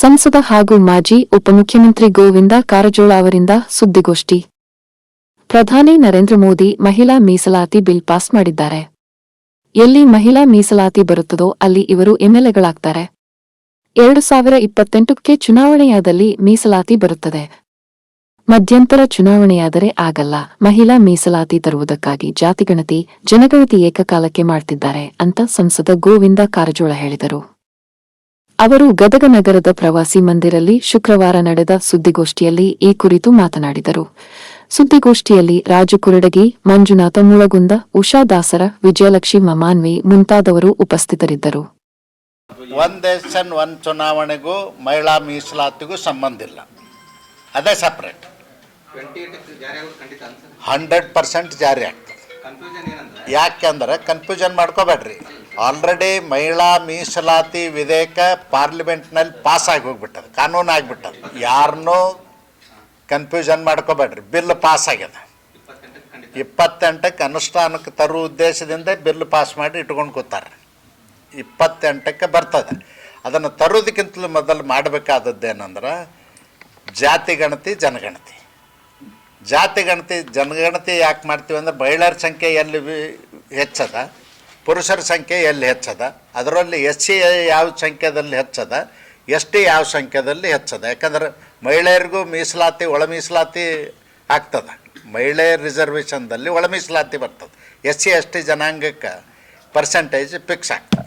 ಸಂಸದ ಹಾಗೂ ಮಾಜಿ ಉಪಮುಖ್ಯಮಂತ್ರಿ ಗೋವಿಂದ ಕಾರಜೋಳ ಅವರಿಂದ ಸುದ್ದಿಗೋಷ್ಠಿ. ಪ್ರಧಾನಿ ನರೇಂದ್ರ ಮೋದಿ ಮಹಿಳಾ ಮೀಸಲಾತಿ ಬಿಲ್ ಪಾಸ್ ಮಾಡಿದ್ದಾರೆ. ಎಲ್ಲಿ ಮಹಿಳಾ ಮೀಸಲಾತಿ ಬರುತ್ತದೋ ಅಲ್ಲಿ ಇವರು ಎಂಎಲ್ಎಗಳಾಗ್ತಾರೆ. ಎರಡು ಸಾವಿರ ಇಪ್ಪತ್ತೆಂಟಕ್ಕೆ ಚುನಾವಣೆಯಾದಲ್ಲಿ ಮೀಸಲಾತಿ ಬರುತ್ತದೆ. ಮಧ್ಯಂತರ ಚುನಾವಣೆಯಾದರೆ ಆಗಲ್ಲ. ಮಹಿಳಾ ಮೀಸಲಾತಿ ತರುವುದಕ್ಕಾಗಿ ಜಾತಿಗಣತಿ ಜನಗಣತಿ ಏಕಕಾಲಕ್ಕೆ ಮಾಡ್ತಿದ್ದಾರೆ ಅಂತ ಸಂಸದ ಗೋವಿಂದ ಕಾರಜೋಳ ಹೇಳಿದರು. ಅವರು ಗದಗ ನಗರದ ಪ್ರವಾಸಿ ಮಂದಿರಲ್ಲಿ ಶುಕ್ರವಾರ ನಡೆದ ಸುದ್ದಿಗೋಷ್ಠಿಯಲ್ಲಿ ಈ ಕುರಿತು ಮಾತನಾಡಿದರು. ಸುದ್ದಿಗೋಷ್ಠಿಯಲ್ಲಿ ರಾಜು ಕುರಡಗಿ ಮಂಜುನಾಥ ಮುಳಗುಂದ ಉಷಾ ದಾಸರ ವಿಜಯಲಕ್ಷ್ಮಿ ಮಮಾನ್ವಿ ಮುಂತಾದವರು ಉಪಸ್ಥಿತರಿದ್ದರು. ಒಂದು ಎಲೆಕ್ಷನ್ ಒಂದು ಚುನಾವಣೆಗೂ ಮಹಿಳಾ ಮೀಸಲಾತಿಗೂ ಸಂಬಂಧ ಇಲ್ಲ. ಅದೇ ಸಪ್ರೇಟ್ ಟ್ವೆಂಟಿ ಜಾರಿ ಆಗೋದು ಖಂಡಿತ ಅನ್ಸರ್ ಹಂಡ್ರೆಡ್ ಪರ್ಸೆಂಟ್ ಜಾರಿ ಆಗ್ತದೆ. ಕನ್ಫ್ಯೂಷನ್ ಏನಂದ್ರೆ ಯಾಕೆಂದ್ರೆ ಕನ್ಫ್ಯೂಷನ್ ಮಾಡ್ಕೋಬೇಡ್ರಿ. ಆಲ್ರೆಡಿ ಮಹಿಳಾ ಮೀಸಲಾತಿ ವಿಧೇಯಕ ಪಾರ್ಲಿಮೆಂಟ್ನಲ್ಲಿ ಪಾಸ್ ಆಗಿ ಹೋಗ್ಬಿಟ್ಟದ ಕಾನೂನು ಆಗಿಬಿಟ್ಟದ. ಯಾರನ್ನೂ ಕನ್ಫ್ಯೂಷನ್ ಮಾಡ್ಕೋಬೇಡ್ರಿ, ಬಿಲ್ ಪಾಸ್ ಆಗ್ಯದ ಇಪ್ಪತ್ತೆಂಟಕ್ಕೆ ಅನುಷ್ಠಾನಕ್ಕೆ ತರುವ ಉದ್ದೇಶದಿಂದ ಬಿಲ್ ಪಾಸ್ ಮಾಡಿ ಇಟ್ಕೊಂಡು ಕೂತಾರೆ ಇಪ್ಪತ್ತೆಂಟಕ್ಕೆ ಬರ್ತದೆ. ಅದನ್ನು ತರೋದಕ್ಕಿಂತಲೂ ಮೊದಲು ಮಾಡಬೇಕಾದದ್ದೇನೆಂದ್ರೆ ಜಾತಿ ಗಣತಿ, ಜನಗಣತಿ. ಜಾತಿ ಗಣತಿ, ಜನಗಣತಿ ಯಾಕೆ ಮಾಡ್ತೀವಿ ಅಂದ್ರೆ, ಮಹಿಳೆಯರ ಸಂಖ್ಯೆ ಎಲ್ಲಿ ಹೆಚ್ಚದ? ಪುರುಷರ ಸಂಖ್ಯೆ ಎಲ್ಲಿ ಹೆಚ್ಚದ? ಅದರಲ್ಲಿ ಎಸ್ ಸಿ ಯಾವ ಸಂಖ್ಯೆದಲ್ಲಿ ಹೆಚ್ಚದ? ಎಸ್ ಟಿ ಯಾವ ಸಂಖ್ಯೆದಲ್ಲಿ ಹೆಚ್ಚದ? ಯಾಕಂದ್ರೆ ಮಹಿಳೆಯರಿಗೂ ಮೀಸಲಾತಿ, ಒಳ ಮೀಸಲಾತಿ ಆಗ್ತದೆ. ಮಹಿಳೆಯರ ರಿಸರ್ವೇಷನ್ದಲ್ಲಿ ಒಳ ಮೀಸಲಾತಿ ಬರ್ತದೆ. ಎಸ್ ಸಿ ಎಸ್ ಟಿ ಜನಾಂಗಕ್ಕೆ ಪರ್ಸೆಂಟೇಜ್ ಫಿಕ್ಸ್ ಆಗ್ತದೆ.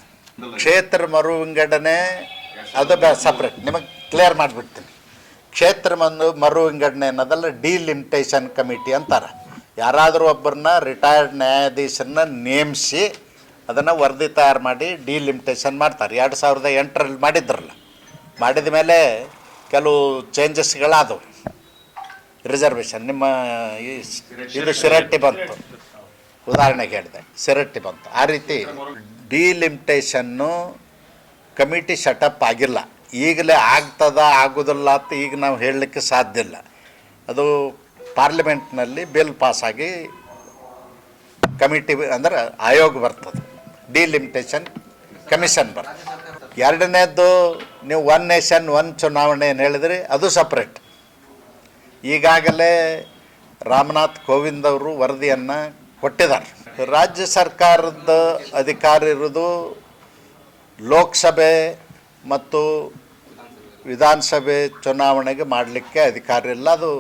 ಕ್ಷೇತ್ರ ಮರು ವಿಂಗಡಣೆ ಅದು ಸಪ್ರೇಟ್ ನಿಮಗೆ ಕ್ಲಿಯರ್ ಮಾಡಿಬಿಡ್ತೀನಿ. ಕ್ಷೇತ್ರ ಮಂದು ಮರು ವಿಂಗಡಣೆ ಅನ್ನೋದಲ್ಲ ಡಿಲಿಮಿಟೇಷನ್ ಕಮಿಟಿ ಅಂತಾರೆ. ಯಾರಾದರೂ ಒಬ್ಬರನ್ನ ರಿಟೈರ್ಡ್ ನ್ಯಾಯಾಧೀಶರನ್ನ ನೇಮಿಸಿ ಅದನ್ನು ವರದಿ ತಯಾರು ಮಾಡಿ ಡಿಲಿಮಿಟೇಷನ್ ಮಾಡ್ತಾರೆ. ಎರಡು ಸಾವಿರದ ಎಂಟರಲ್ಲಿ ಮಾಡಿದ್ರಲ್ಲ. ಮಾಡಿದ ಮೇಲೆ ಕೆಲವು ಚೇಂಜಸ್ಗಳಾದವು ರಿಸರ್ವೇಷನ್ ನಿಮ್ಮ ಇದು ಶಿರಟ್ಟಿ ಬಂತು. ಉದಾಹರಣೆಗೆ ಹೇಳಿದೆ ಶಿರಟ್ಟಿ ಬಂತು. ಆ ರೀತಿ ಡಿಲಿಮಿಟೇಷನ್ನು ಕಮಿಟಿ ಶಟಪ್ ಆಗಿಲ್ಲ. ಈಗಲೇ ಆಗ್ತದ, ಆಗೋದಿಲ್ಲ ಅಂತ ಈಗ ನಾವು ಹೇಳಲಿಕ್ಕೆ ಸಾಧ್ಯ ಇಲ್ಲ. ಅದು ಪಾರ್ಲಿಮೆಂಟ್ನಲ್ಲಿ ಬಿಲ್ ಪಾಸಾಗಿ ಕಮಿಟಿ ಅಂದ್ರೆ ಆಯೋಗ ಬರ್ತದೆ. ಡಿಲಿಮಿಟೇಷನ್ ಕಮಿಷನ್ ಬರ್ತದೆ ಎರಡನೇದ್ದು ನೀವು ಒನ್ ನೇಷನ್ ಒನ್ ಚುನಾವಣೆ ಏನು ಹೇಳಿದ್ರಿ, ಅದು ಸಪ್ರೇಟ್ ಈಗಾಗಲೇ ರಾಮನಾಥ್ ಕೋವಿಂದ್ ಅವರು ವರದಿಯನ್ನು ಕೊಟ್ಟಿದ್ದಾರೆ. ರಾಜ್ಯ ಸರ್ಕಾರದ ಅಧಿಕಾರ ಇರೋದು ಲೋಕಸಭೆ ಮತ್ತು ವಿಧಾನಸಭೆ ಚುನಾವಣೆಗೆ ಮಾಡಲಿಕ್ಕೆ ಅಧಿಕಾರ ಇಲ್ಲ, ಅದು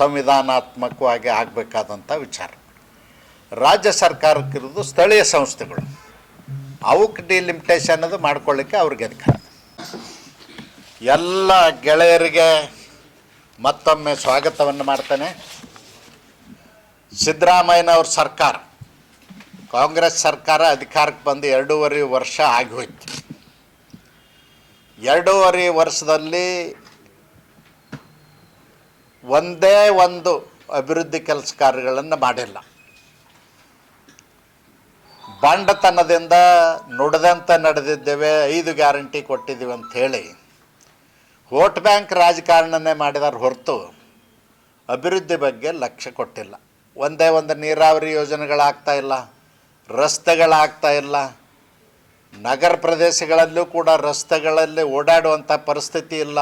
ಸಂವಿಧಾನಾತ್ಮಕವಾಗಿ ಆಗಬೇಕಾದಂಥ ವಿಚಾರ. ರಾಜ್ಯ ಸರ್ಕಾರಕ್ಕಿರೋದು ಸ್ಥಳೀಯ ಸಂಸ್ಥೆಗಳು. ಅವಕ್ಕೆ ಡಿಲಿಮಿಟೇಷನ್ ಅದು ಮಾಡ್ಕೊಳ್ಳಿಕ್ಕೆ ಅವ್ರಿಗೆ ಅಧಿಕಾರ. ಎಲ್ಲ ಗೆಳೆಯರಿಗೆ ಮತ್ತೊಮ್ಮೆ ಸ್ವಾಗತವನ್ನು ಮಾಡ್ತಾನೆ. ಸಿದ್ದರಾಮಯ್ಯನವ್ರ ಸರ್ಕಾರ, ಕಾಂಗ್ರೆಸ್ ಸರ್ಕಾರ ಅಧಿಕಾರಕ್ಕೆ ಬಂದು ಎರಡೂವರೆ ವರ್ಷ ಆಗಿ ಹೋಯ್ತು. ಎರಡೂವರೆ ವರ್ಷದಲ್ಲಿ ಒಂದೇ ಒಂದು ಅಭಿವೃದ್ಧಿ ಕೆಲಸ ಕಾರ್ಯಗಳನ್ನು ಮಾಡಿಲ್ಲ. ಬಾಂಡತನದಿಂದ ನುಡಿದಂತೆ ನಡೆದಿದ್ದೇವೆ, ಐದು ಗ್ಯಾರಂಟಿ ಕೊಟ್ಟಿದ್ದೀವಿ ಅಂತ ಹೇಳಿ ವೋಟ್ ಬ್ಯಾಂಕ್ ರಾಜಕಾರಣನೇ ಮಾಡಿದಾರ ಹೊರತು ಅಭಿವೃದ್ಧಿ ಬಗ್ಗೆ ಲಕ್ಷ್ಯ ಕೊಟ್ಟಿಲ್ಲ. ಒಂದೇ ಒಂದು ನೀರಾವರಿ ಯೋಜನೆಗಳಾಗ್ತಾ ಇಲ್ಲ, ರಸ್ತೆಗಳಾಗ್ತಾ ಇಲ್ಲ, ನಗರ ಪ್ರದೇಶಗಳಲ್ಲೂ ಕೂಡ ರಸ್ತೆಗಳಲ್ಲಿ ಓಡಾಡುವಂಥ ಪರಿಸ್ಥಿತಿ ಇಲ್ಲ.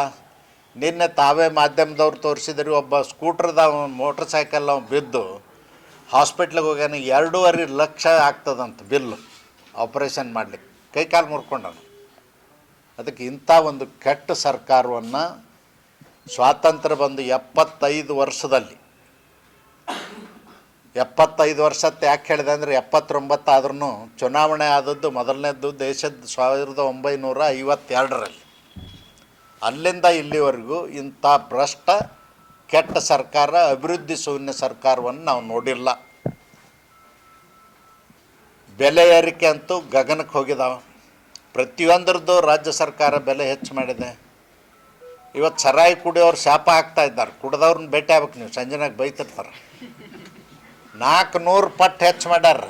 ನಿನ್ನೆ ತಾವೇ ಮಾಧ್ಯಮದವ್ರು ತೋರಿಸಿದ್ರು, ಒಬ್ಬ ಸ್ಕೂಟ್ರದ ಮೋಟ್ರ್ ಸೈಕಲ್ ಬಿದ್ದು ಹಾಸ್ಪಿಟ್ಲಿಗೆ ಹೋಗ್ಯಾನ ಎರಡೂವರೆ ಲಕ್ಷ ಆಗ್ತದಂತ ಬಿಲ್ಲು. ಆಪ್ರೇಷನ್ ಮಾಡಲಿಕ್ಕೆ. ಕೈ ಕಾಲು ಮುರ್ಕೊಂಡನು ಅದಕ್ಕೆ ಇಂಥ ಒಂದು ಕೆಟ್ಟ ಸರ್ಕಾರವನ್ನು ಸ್ವಾತಂತ್ರ್ಯ ಬಂದು ಎಪ್ಪತ್ತೈದು ವರ್ಷದಲ್ಲಿ. ಎಪ್ಪತ್ತೈದು ವರ್ಷಕ್ಕೆ ಯಾಕೆ ಹೇಳಿದೆ ಅಂದರೆ ಎಪ್ಪತ್ತೊಂಬತ್ತು ಆದ್ರೂ ಚುನಾವಣೆ ಆದದ್ದು ಮೊದಲನೇದ್ದು ದೇಶದ ಸಾವಿರದ ಒಂಬೈನೂರ ಐವತ್ತೆರಡರಲ್ಲಿ. ಅಲ್ಲಿಂದ ಇಲ್ಲಿವರೆಗೂ ಇಂಥ ಭ್ರಷ್ಟ ಕೆಟ್ಟ ಸರ್ಕಾರ, ಅಭಿವೃದ್ಧಿ ಶೂನ್ಯ ಸರ್ಕಾರವನ್ನು ನಾವು ನೋಡಿಲ್ಲ. ಬೆಲೆ ಏರಿಕೆ ಅಂತೂ ಗಗನಕ್ಕೆ ಹೋಗಿದಾವೆ. ಪ್ರತಿಯೊಂದರದ್ದು ರಾಜ್ಯ ಸರ್ಕಾರ ಬೆಲೆ ಹೆಚ್ಚು ಮಾಡಿದೆ. ಇವತ್ತು ಸರಾಯಿ ಕುಡಿಯೋರು ಶಾಪ ಹಾಕ್ತಾ ಇದ್ದಾರೆ. ಕುಡ್ದವ್ರನ್ನ ಭೇಟಿ ಆಗ್ಬೇಕು ನೀವು. ಸಂಜೆನಾಗ ಬೈತಿರ್ತಾರೆ. ನಾಲ್ಕು ನೂರು ಪಟ್ಟು ಹೆಚ್ಚು ಮಾಡ್ಯಾರ.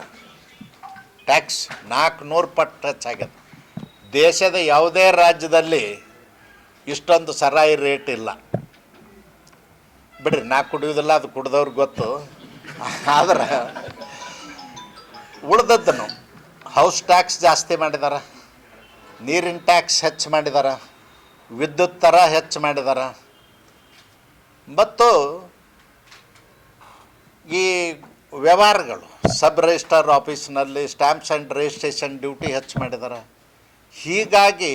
ಟ್ಯಾಕ್ಸ್ ನಾಲ್ಕು ನೂರು ಪಟ್ಟು ಹೆಚ್ಚಾಗ್ಯದ ದೇಶದ ಯಾವುದೇ ರಾಜ್ಯದಲ್ಲಿ ಇಷ್ಟೊಂದು ಸರಾಯಿ ರೇಟ್ ಇಲ್ಲ. ಬಿಡ್ರಿ, ನಾ ಕುಡಿಯೋದಿಲ್ಲ ಅದು ಕುಡ್ದವ್ರಿಗೆ ಗೊತ್ತು. ಆದ್ರೆ, ಉಳ್ದದ್ದನ್ನು ಹೌಸ್ ಟ್ಯಾಕ್ಸ್ ಜಾಸ್ತಿ ಮಾಡಿದಾರ, ನೀರಿನ ಟ್ಯಾಕ್ಸ್ ಹೆಚ್ಚು ಮಾಡಿದಾರ, ವಿದ್ಯುತ್ ಥರ ಹೆಚ್ಚು ಮಾಡಿದಾರ. ಮತ್ತು ಈ ವ್ಯವಹಾರಗಳು ಸಬ್ ರಿಜಿಸ್ಟ್ರಾರ್ ಆಫೀಸ್ನಲ್ಲಿ ಸ್ಟ್ಯಾಂಪ್ಸ್ ಆ್ಯಂಡ್ ರಿಜಿಸ್ಟ್ರೇಷನ್ ಡ್ಯೂಟಿ ಹೆಚ್ಚು ಮಾಡಿದ್ದಾರೆ ಹೀಗಾಗಿ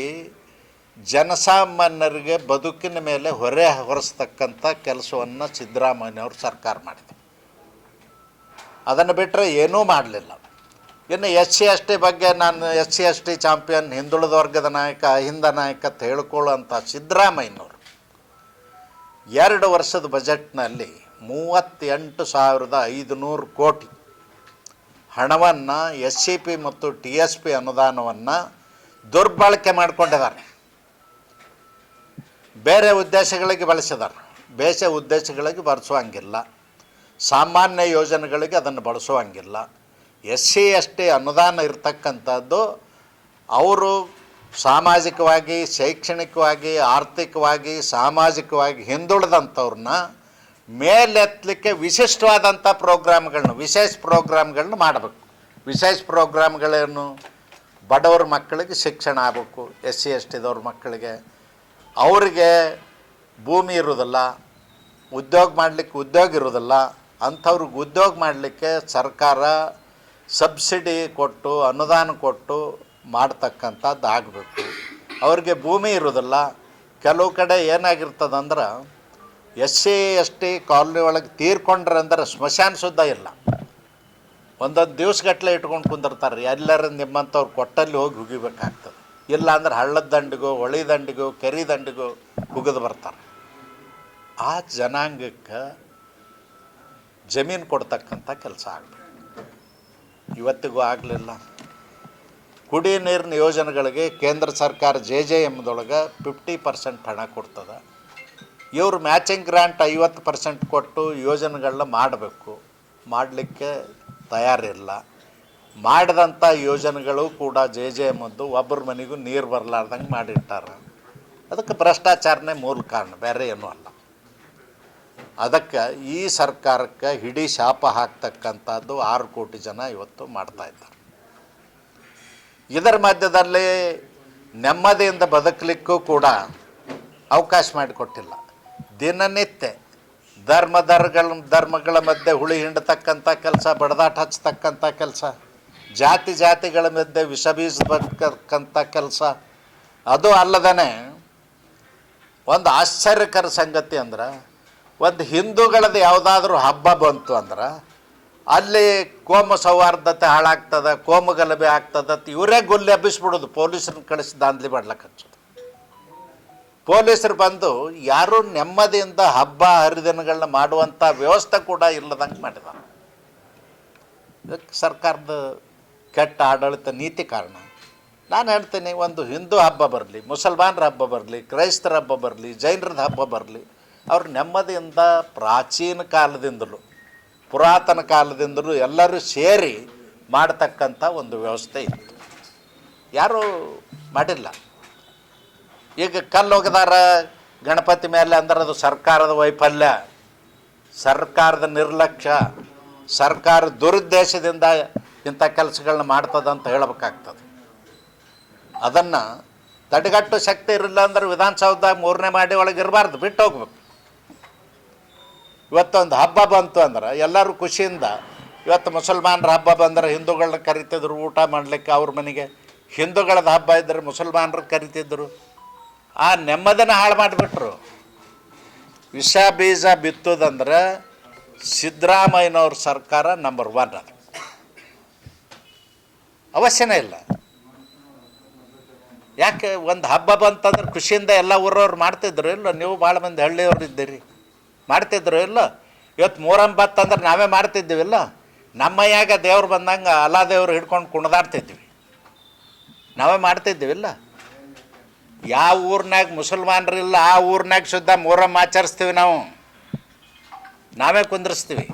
ಜನಸಾಮಾನ್ಯರಿಗೆ ಬದುಕಿನ ಮೇಲೆ ಹೊರೆ ಹೊರಿಸ್ತಕ್ಕಂಥ ಕೆಲಸವನ್ನು ಸಿದ್ದರಾಮಯ್ಯವ್ರ ಸರ್ಕಾರ ಮಾಡಿದೆ. ಅದನ್ನು ಬಿಟ್ಟರೆ ಏನೂ ಮಾಡಲಿಲ್ಲ. ಇನ್ನು ಎಸ್ ಸಿ, ಎಸ್ ಟಿ ಬಗ್ಗೆ ನಾನು S C, S T champion, ಹಿಂದುಳಿದ ವರ್ಗದ ನಾಯಕ, ಅಹಿಂದ ನಾಯಕ ಅಂತ ಹೇಳ್ಕೊಳ್ಳುವಂಥ ಸಿದ್ದರಾಮಯ್ಯನವರು ಎರಡು ವರ್ಷದ ಬಜೆಟ್ನಲ್ಲಿ ಮೂವತ್ತೆಂಟು ಸಾವಿರದ ಐದುನೂರು ಕೋಟಿ ಹಣವನ್ನು ಎಸ್ ಸಿ ಪಿ ಮತ್ತು ಟಿ ಎಸ್ ಪಿ ಅನುದಾನವನ್ನು ದುರ್ಬಳಕೆ ಮಾಡಿಕೊಂಡಿದ್ದಾರೆ. ಬೇರೆ ಉದ್ದೇಶಗಳಿಗೆ ಬಳಸಿದ್ದಾರೆ ಬೇಸ ಉದ್ದೇಶಗಳಿಗೆ ಬಳಸುವಂಗಿಲ್ಲ. ಸಾಮಾನ್ಯ ಯೋಜನೆಗಳಿಗೆ ಅದನ್ನು ಬಳಸುವಂಗಿಲ್ಲ. ಎಸ್ ಸಿ ಎಸ್ ಟಿ ಅನುದಾನ ಇರತಕ್ಕಂಥದ್ದು ಅವರು ಸಾಮಾಜಿಕವಾಗಿ, ಶೈಕ್ಷಣಿಕವಾಗಿ, ಆರ್ಥಿಕವಾಗಿ, ಸಾಮಾಜಿಕವಾಗಿ ಹಿಂದುಳಿದಂಥವ್ರನ್ನ ಮೇಲೆತ್ತಲಿಕ್ಕೆ ವಿಶಿಷ್ಟವಾದಂಥ ಪ್ರೋಗ್ರಾಮ್ಗಳನ್ನ, ವಿಶೇಷ ಪ್ರೋಗ್ರಾಮ್ಗಳನ್ನ ಮಾಡಬೇಕು. ವಿಶೇಷ ಪ್ರೋಗ್ರಾಮ್ಗಳೇನು? ಬಡವ್ರ ಮಕ್ಕಳಿಗೆ ಶಿಕ್ಷಣ ಆಗಬೇಕು ಎಸ್ ಸಿ ಎಸ್ ಟಿದವ್ರ ಮಕ್ಕಳಿಗೆ ಅವರಿಗೆ ಭೂಮಿ ಇರೋದಲ್ಲ ಉದ್ಯೋಗ ಮಾಡಲಿಕ್ಕೆ ಉದ್ಯೋಗ ಇರೋದಿಲ್ಲ ಅಂಥವ್ರಿಗೆ ಉದ್ಯೋಗ ಮಾಡಲಿಕ್ಕೆ ಸರ್ಕಾರ ಸಬ್ಸಿಡಿ ಕೊಟ್ಟು, ಅನುದಾನ ಕೊಟ್ಟು ಮಾಡ್ತಕ್ಕಂಥದ್ದು ಆಗಬೇಕು. ಅವ್ರಿಗೆ ಭೂಮಿ ಇರೋದಿಲ್ಲ ಕೆಲವು ಕಡೆ ಏನಾಗಿರ್ತದಂದ್ರೆ S C, S T colony ಒಳಗೆ ತೀರ್ಕೊಂಡ್ರೆ ಅಂದ್ರೆ ಸ್ಮಶಾನ ಸುದ್ದ ಇಲ್ಲ. ಒಂದೊಂದು ದಿವ್ಸಗಟ್ಟಲೆ ಇಟ್ಕೊಂಡು ಕುಂದಿರ್ತಾರೆ, ಎಲ್ಲರ ನಿಮ್ಮಂಥವ್ರು ಕೊಟ್ಟಲ್ಲಿ ಹೋಗಿ ಹುಗಿಬೇಕಾಗ್ತದೆ. ಇಲ್ಲ ಅಂದ್ರೆ ಹಳ್ಳದ ದಂಡಿಗೋ, ಹೊಳಿ ದಂಡಿಗೋ, ಕರಿ ದಂಡಿಗೋ ಕುಗಿದು ಬರ್ತಾರೆ. ಆ ಜನಾಂಗಕ್ಕೆ ಜಮೀನು ಕೊಡ್ತಕ್ಕಂಥ ಕೆಲಸ ಆಗಬೇಕು. ಇವತ್ತಿಗೂ ಆಗಲಿಲ್ಲ. ಕುಡಿ ನೀರಿನ ಯೋಜನೆಗಳಿಗೆ ಕೇಂದ್ರ ಸರ್ಕಾರ ಜೆ ಜೆ ಎಮ್ದೊಳಗೆ ಫಿಫ್ಟಿ ಪರ್ಸೆಂಟ್ ಹಣ ಕೊಡ್ತದೆ. ಇವರು ಮ್ಯಾಚಿಂಗ್ ಗ್ರ್ಯಾಂಟ್ ಐವತ್ತು ಪರ್ಸೆಂಟ್ ಕೊಟ್ಟು ಯೋಜನೆಗಳನ್ನ ಮಾಡಬೇಕು. ಮಾಡಲಿಕ್ಕೆ ತಯಾರಿಲ್ಲ. ಮಾಡಿದಂಥ ಯೋಜನೆಗಳು ಕೂಡ ಜೆ ಜೆ ಎಮ್ಮದ್ದು ಒಬ್ಬರ ಮನೆಗೂ ನೀರು ಬರಲಾರ್ದಂಗೆ ಮಾಡಿಟ್ಟಾರ. ಅದಕ್ಕೆ ಭ್ರಷ್ಟಾಚಾರನೇ ಮೂಲ ಕಾರಣ, ಬೇರೆ ಏನೂ ಅಲ್ಲ. ಅದಕ್ಕೆ ಈ ಸರ್ಕಾರಕ್ಕೆ ಹಿಡಿ ಶಾಪ ಹಾಕ್ತಕ್ಕಂಥದ್ದು ಆರು ಕೋಟಿ ಜನ ಇವತ್ತು ಮಾಡ್ತಾ ಇದ್ದಾರೆ. ಇದರ ಮಧ್ಯದಲ್ಲಿ ನೆಮ್ಮದಿಯಿಂದ ಬದುಕಲಿಕ್ಕೂ ಕೂಡ ಅವಕಾಶ ಮಾಡಿಕೊಟ್ಟಿಲ್ಲ. ದಿನನಿತ್ಯ ಧರ್ಮ ಧರ್ಮಗಳ ಧರ್ಮಗಳ ಮಧ್ಯೆ ಹುಳಿ ಹಿಂಡತಕ್ಕಂಥ ಕೆಲಸ, ಬಡದಾಟ ಹಚ್ಚತಕ್ಕಂಥ ಕೆಲಸ. ಜಾತಿ ಜಾತಿಗಳ ಮಧ್ಯೆ ವಿಷ ಬೀಸತಕ್ಕಂಥ ಕೆಲಸ, ಅದು ಅಲ್ಲದೇ ಒಂದು ಆಶ್ಚರ್ಯಕರ ಸಂಗತಿ ಅಂದ್ರೆ, ಒಂದು ಹಿಂದೂಗಳದ್ದು ಯಾವುದಾದ್ರೂ ಹಬ್ಬ ಬಂತು ಅಂದ್ರೆ, ಅಲ್ಲಿ ಕೋಮ ಸೌಹಾರ್ದತೆ ಹಾಳಾಗ್ತದೆ, ಕೋಮ ಗಲಭೆ ಆಗ್ತದೆ ಇವರೇ ಗುಲ್ಲಿ ಹಬ್ಬಿಸ್ಬಿಡೋದು, ಪೊಲೀಸರನ್ನ ಕಳಿಸಿ ದಾಂಧಲಿ ಮಾಡ್ಲಿಕ್ಕೆ ಹಚ್ಚೋದು. ಪೊಲೀಸರು ಬಂದು ಯಾರೂ ನೆಮ್ಮದಿಯಿಂದ ಹಬ್ಬ ಹರಿದಿನಗಳನ್ನ ಮಾಡುವಂಥ ವ್ಯವಸ್ಥೆ ಕೂಡ ಇಲ್ಲದಂಗೆ ಮಾಡಿದ ಸರ್ಕಾರದ ಕೆಟ್ಟ ಆಡಳಿತ ನೀತಿ ಕಾರಣ. ನಾನು ಹೇಳ್ತೀನಿ, ಒಂದು ಹಿಂದೂ ಹಬ್ಬ ಬರಲಿ, ಮುಸಲ್ಮಾನರ ಹಬ್ಬ ಬರಲಿ, ಕ್ರೈಸ್ತರ ಹಬ್ಬ ಬರಲಿ, ಜೈನರದ ಹಬ್ಬ ಬರಲಿ, ಅವರು ನೆಮ್ಮದಿಯಿಂದ ಪ್ರಾಚೀನ ಕಾಲದಿಂದಲೂ, ಪುರಾತನ ಕಾಲದಿಂದಲೂ ಎಲ್ಲರೂ ಸೇರಿ ಮಾಡತಕ್ಕಂಥ ಒಂದು ವ್ಯವಸ್ಥೆ ಇತ್ತು. ಯಾರೂ ಮಾಡಿಲ್ಲ. ಈಗ ಕಲ್ಲು ಗಣಪತಿ ಮೇಲೆ ಅಂದ್ರೆ ಅದು ಸರ್ಕಾರದ ವೈಫಲ್ಯ. ಸರ್ಕಾರದ ನಿರ್ಲಕ್ಷ್ಯ. ಸರ್ಕಾರ ದುರುದ್ದೇಶದಿಂದ ಇಂಥ ಕೆಲಸಗಳನ್ನ ಮಾಡ್ತದೆ ಅಂತ ಹೇಳಬೇಕಾಗ್ತದೆ. ಅದನ್ನು ತಡೆಗಟ್ಟು ಶಕ್ತಿ ಇರಲಿಲ್ಲ ಅಂದ್ರೆ ವಿಧಾನಸೌಧದಾಗ ಮೂರನೇ ಮಾಡಿ ಒಳಗೆ ಇರಬಾರ್ದು, ಬಿಟ್ಟು ಹೋಗ್ಬೇಕು. ಇವತ್ತೊಂದು ಹಬ್ಬ ಬಂತು ಅಂದ್ರೆ ಎಲ್ಲರೂ ಖುಷಿಯಿಂದ, ಇವತ್ತು ಮುಸಲ್ಮಾನರ ಹಬ್ಬ ಬಂದ್ರೆ ಹಿಂದೂಗಳನ್ನ ಕರಿತಿದ್ರು, ಊಟ ಮಾಡಲಿಕ್ಕೆ ಅವ್ರ ಮನೆಗೆ. ಹಿಂದೂಗಳದ ಹಬ್ಬ ಇದ್ದರೆ ಮುಸಲ್ಮಾನರು ಕರಿತಿದ್ರು. ಆ ನೆಮ್ಮದಿನ ಹಾಳು ಮಾಡಿಬಿಟ್ರು. ವಿಷ ಬೀಜ ಬಿತ್ತೋದಂದ್ರೆ ಸಿದ್ದರಾಮಯ್ಯನವ್ರ ಸರ್ಕಾರ ನಂಬರ್ ಒನ್ ಅದು. ಅವಶ್ಯನೇ ಇಲ್ಲ. ಯಾಕೆ ಒಂದು ಹಬ್ಬ ಬಂತಂದ್ರೆ ಖುಷಿಯಿಂದ ಎಲ್ಲ ಊರವ್ರು ಮಾಡ್ತಿದ್ರು, ಇಲ್ಲ ನೀವು ಭಾಳ ಮಂದಿ ಹಳ್ಳಿಯವ್ರು ಇದ್ದೀರಿ. ಮಾಡ್ತಿದ್ರು, ಇಲ್ಲ. ಇವತ್ತು ಮೂರಂ ಬತ್ತಂದ್ರೆ ನಾವೇ ಮಾಡ್ತಿದ್ದೀವಿಲ್ಲ ನಮ್ಮಯ್ಯಾಗ ದೇವ್ರು ಬಂದಂಗೆ ಅಲ್ಲ ದೇವ್ರು ಹಿಡ್ಕೊಂಡು ಕುಣಿದಾಡ್ತಿದ್ವಿ. ನಾವೇ ಮಾಡ್ತಿದ್ದೀವಿಲ್ಲ ಯಾವ ಊರ್ನಾಗ ಮುಸಲ್ಮಾನರಿಲ್ಲ ಆ ಊರ್ನಾಗ ಶುದ್ಧ ಮೂರಮ್ಮ ಆಚರಿಸ್ತೀವಿ ನಾವು. ನಾವೇ ಕುಂದ್ರಿಸ್ತೀವಿ.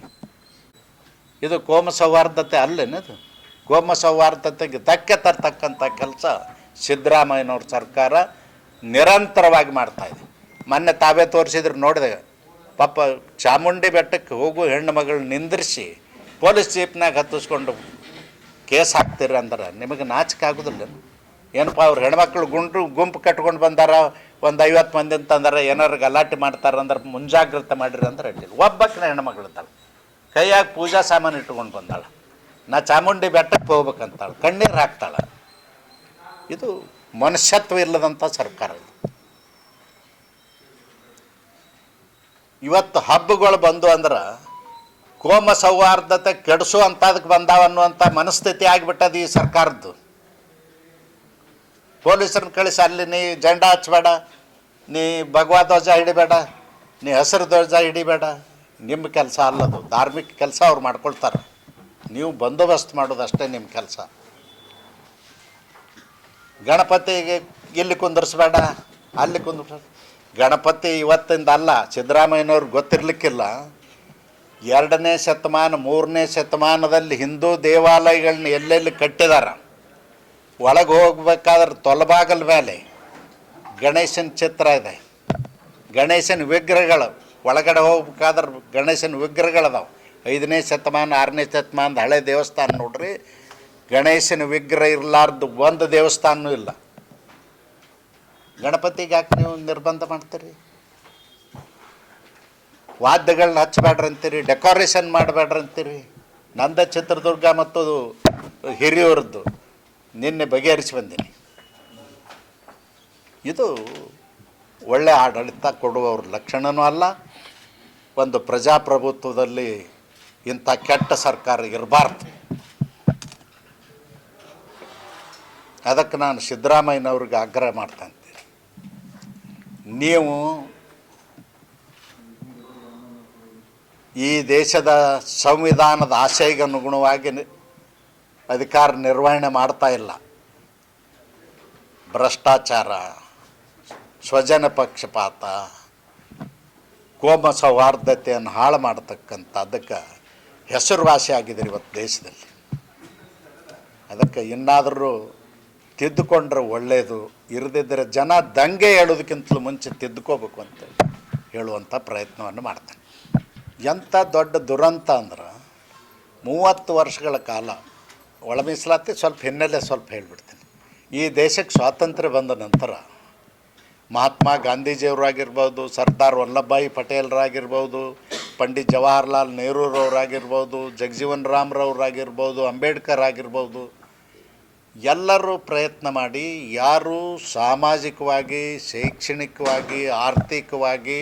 ಇದು ಕೋಮ ಸೌಹಾರ್ದತೆ ಅಲ್ಲೇನದು ಕೋಮ ಸೌಹಾರ್ದತೆಗೆ ಧಕ್ಕೆ ತರ್ತಕ್ಕಂಥ ಕೆಲಸ ಸಿದ್ದರಾಮಯ್ಯನವ್ರ ಸರ್ಕಾರ ನಿರಂತರವಾಗಿ ಮಾಡ್ತಾ ಇದೆ. ಮೊನ್ನೆ ತಾವೇ ತೋರಿಸಿದ್ರು ನೋಡಿದೆ ಪಾಪ ಚಾಮುಂಡಿ ಬೆಟ್ಟಕ್ಕೆ ಹೋಗು ಹೆಣ್ಣು ಮಗಳು ನಿಂದ್ರಿಸಿ ಪೊಲೀಸ್ ಜೀಪ್ನಾಗ ಹತ್ತಿಸ್ಕೊಂಡು ಕೇಸ್ ಹಾಕ್ತೀರಿ ಅಂದ್ರೆ ನಿಮಗೆ ನಾಚಿಕೆ ಆಗೋದಿಲ್ಲ ಏನಪ್ಪ ಅವ್ರು ಹೆಣ್ಮಕ್ಳು ಗುಂಡು ಗುಂಪು ಕಟ್ಕೊಂಡು ಬಂದಾರ? ಒಂದು ಐವತ್ತು ಮಂದಿ ಅಂತಂದ್ರೆ ಏನಾರು ಗಲಾಟೆ ಮಾಡ್ತಾರಂದ್ರೆ ಮುಂಜಾಗ್ರತೆ ಮಾಡಿರಿ ಅಂದ್ರೆ ಅಡ್ಡಿಲ್ಲ. ಒಬ್ಬಕ್ಕಿನ ಹೆಣ್ಮಗಳು ಇರ್ತಾಳೆ. ಕೈಯಾಗ ಪೂಜಾ ಸಾಮಾನು ಇಟ್ಕೊಂಡು ಬಂದಾಳೆ. ನಾ ಚಾಮುಂಡಿ ಬೆಟ್ಟಕ್ಕೆ ಹೋಗ್ಬೇಕಂತಾಳೆ. ಕಣ್ಣೀರು ಹಾಕ್ತಾಳೆ. ಇದು ಮನುಷ್ಯತ್ವ ಇಲ್ಲದಂಥ ಸರ್ಕಾರ ಇವತ್ತು ಹಬ್ಬಗಳು ಬಂದು ಅಂದ್ರೆ ಕೋಮ ಸೌಹಾರ್ದತೆ ಕೆಡಿಸು ಅಂತದಕ್ಕೆ ಬಂದಾವ ಅನ್ನುವಂಥ ಮನಸ್ಥಿತಿ ಆಗಿಬಿಟ್ಟದ ಈ ಸರ್ಕಾರದ್ದು. ಪೊಲೀಸರನ್ನ ಕಳಿಸಿ ಅಲ್ಲಿ ನೀ ಜಂಡ ಹಚ್ಚಬೇಡ ನೀ ಭಗವಾ ಧ್ವಜ ಹಿಡಿಬೇಡ, ನೀ ಹಸಿರು ಧ್ವಜ ಹಿಡಿಬೇಡ. ನಿಮ್ಮ ಕೆಲಸ ಅಲ್ಲದು, ಧಾರ್ಮಿಕ ಕೆಲಸ ಅವ್ರು ಮಾಡ್ಕೊಳ್ತಾರೆ. ನೀವು ಬಂದೋಬಸ್ತ್ ಮಾಡೋದಷ್ಟೇ ನಿಮ್ಮ ಕೆಲಸ. ಗಣಪತಿಗೆ ಇಲ್ಲಿ ಕುಂದರ್ಸ್ಬೇಡ, ಅಲ್ಲಿ ಕುಂದ್ರ ಗಣಪತಿ ಇವತ್ತಿಂದ ಅಲ್ಲ ಸಿದ್ದರಾಮಯ್ಯನವ್ರಿಗೆ ಗೊತ್ತಿರಲಿಕ್ಕಿಲ್ಲ. ಎರಡನೇ ಶತಮಾನ, ಮೂರನೇ ಶತಮಾನದಲ್ಲಿ ಹಿಂದೂ ದೇವಾಲಯಗಳನ್ನ ಎಲ್ಲೆಲ್ಲಿ ಕಟ್ಟಿದಾರ? ಒಳಗೆ ಹೋಗ್ಬೇಕಾದ್ರೆ ತೊಲಬಾಗಲ್ ಮೇಲೆ ಗಣೇಶನ ಚಿತ್ರ ಇದೆ. ಗಣೇಶನ ವಿಗ್ರಹಗಳು, ಒಳಗಡೆ ಹೋಗ್ಬೇಕಾದ್ರೆ ಗಣೇಶನ ವಿಗ್ರಹಗಳದಾವೆ. ಐದನೇ ಶತಮಾನ, ಆರನೇ ಶತಮಾನದ ಹಳೆ ದೇವಸ್ಥಾನ ನೋಡ್ರಿ, ಗಣೇಶನ ವಿಗ್ರಹ ಇರಲಾರ್ದು ಒಂದು ದೇವಸ್ಥಾನವೂ ಇಲ್ಲ. ಗಣಪತಿಗೆ ಯಾಕೆ ನೀವು ನಿರ್ಬಂಧ ಮಾಡ್ತೀರಿ? ವಾದ್ಯಗಳನ್ನ ಹಚ್ಚಬೇಡ್ರಿ ಅಂತೀರಿ ಡೆಕೋರೇಷನ್ ಮಾಡಬೇಡ್ರಿ ಅಂತೀರಿ ನಂದ ಚಿತ್ರದುರ್ಗ ಮತ್ತು ಹಿರಿಯೂರದ್ದು ನಿನ್ನೆ ಬಗೆಹರಿಸಿ ಬಂದೀನಿ. ಇದು ಒಳ್ಳೆ ಆಡಳಿತ ಕೊಡುವವ್ರ ಲಕ್ಷಣವೂ ಅಲ್ಲ, ಒಂದು ಪ್ರಜಾಪ್ರಭುತ್ವದಲ್ಲಿ ಇಂಥ ಕೆಟ್ಟ ಸರ್ಕಾರ ಇರಬಾರ್ದು. ಅದಕ್ಕೆ ನಾನು ಸಿದ್ದರಾಮಯ್ಯನವ್ರಿಗೆ ಆಗ್ರಹ ಮಾಡ್ತಾ ಇದ್ದೀನಿ. ನೀವು ಈ ದೇಶದ ಸಂವಿಧಾನದ ಆಶಯಗನುಗುಣವಾಗಿ ಅಧಿಕಾರ ನಿರ್ವಹಣೆ ಮಾಡ್ತಾ ಇಲ್ಲ. ಭ್ರಷ್ಟಾಚಾರ, ಸ್ವಜನ ಪಕ್ಷಪಾತ, ಕೋಮ ಸೌಹಾರ್ದತೆಯನ್ನು ಹಾಳು ಮಾಡತಕ್ಕಂಥ ಅದಕ್ಕೆ ಹೆಸರುವಾಸಿ ಆಗಿದೆ ಇವತ್ತು ದೇಶದಲ್ಲಿ. ಅದಕ್ಕೆ ಇನ್ನಾದರೂ ತಿದ್ದುಕೊಂಡ್ರೆ ಒಳ್ಳೆಯದು ಇರದಿದ್ದರೆ ಜನ ದಂಗೆ ಹೇಳೋದಕ್ಕಿಂತಲೂ ಮುಂಚೆ ತಿದ್ದುಕೋಬೇಕು ಅಂತ ಹೇಳುವಂಥ ಪ್ರಯತ್ನವನ್ನು ಮಾಡ್ತಾನೆ. ಎಂಥ ದೊಡ್ಡ ದುರಂತ ಅಂದ್ರೆ ಮೂವತ್ತು ವರ್ಷಗಳ ಕಾಲ ಒಳ ಮೀಸಲಾತಿ ಸ್ವಲ್ಪ ಹಿನ್ನೆಲೆ ಸ್ವಲ್ಪ ಹೇಳಿಬಿಡ್ತೀನಿ. ಈ ದೇಶಕ್ಕೆ ಸ್ವಾತಂತ್ರ್ಯ ಬಂದ ನಂತರ ಮಹಾತ್ಮ ಗಾಂಧೀಜಿಯವರಾಗಿರ್ಬೋದು, ಸರ್ದಾರ್ ವಲ್ಲಭಭಾಯಿ ಪಟೇಲ್ರಾಗಿರ್ಬೋದು, ಪಂಡಿತ್ ಜವಾಹರ್ಲಾಲ್ ನೆಹರೂರವರಾಗಿರ್ಬೋದು, ಜಗಜೀವನ್ ರಾಮ್ರವ್ರಾಗಿರ್ಬೋದು ಅಂಬೇಡ್ಕರ್ ಆಗಿರ್ಬೋದು ಎಲ್ಲರೂ ಪ್ರಯತ್ನ ಮಾಡಿ ಯಾರು ಸಾಮಾಜಿಕವಾಗಿ, ಶೈಕ್ಷಣಿಕವಾಗಿ, ಆರ್ಥಿಕವಾಗಿ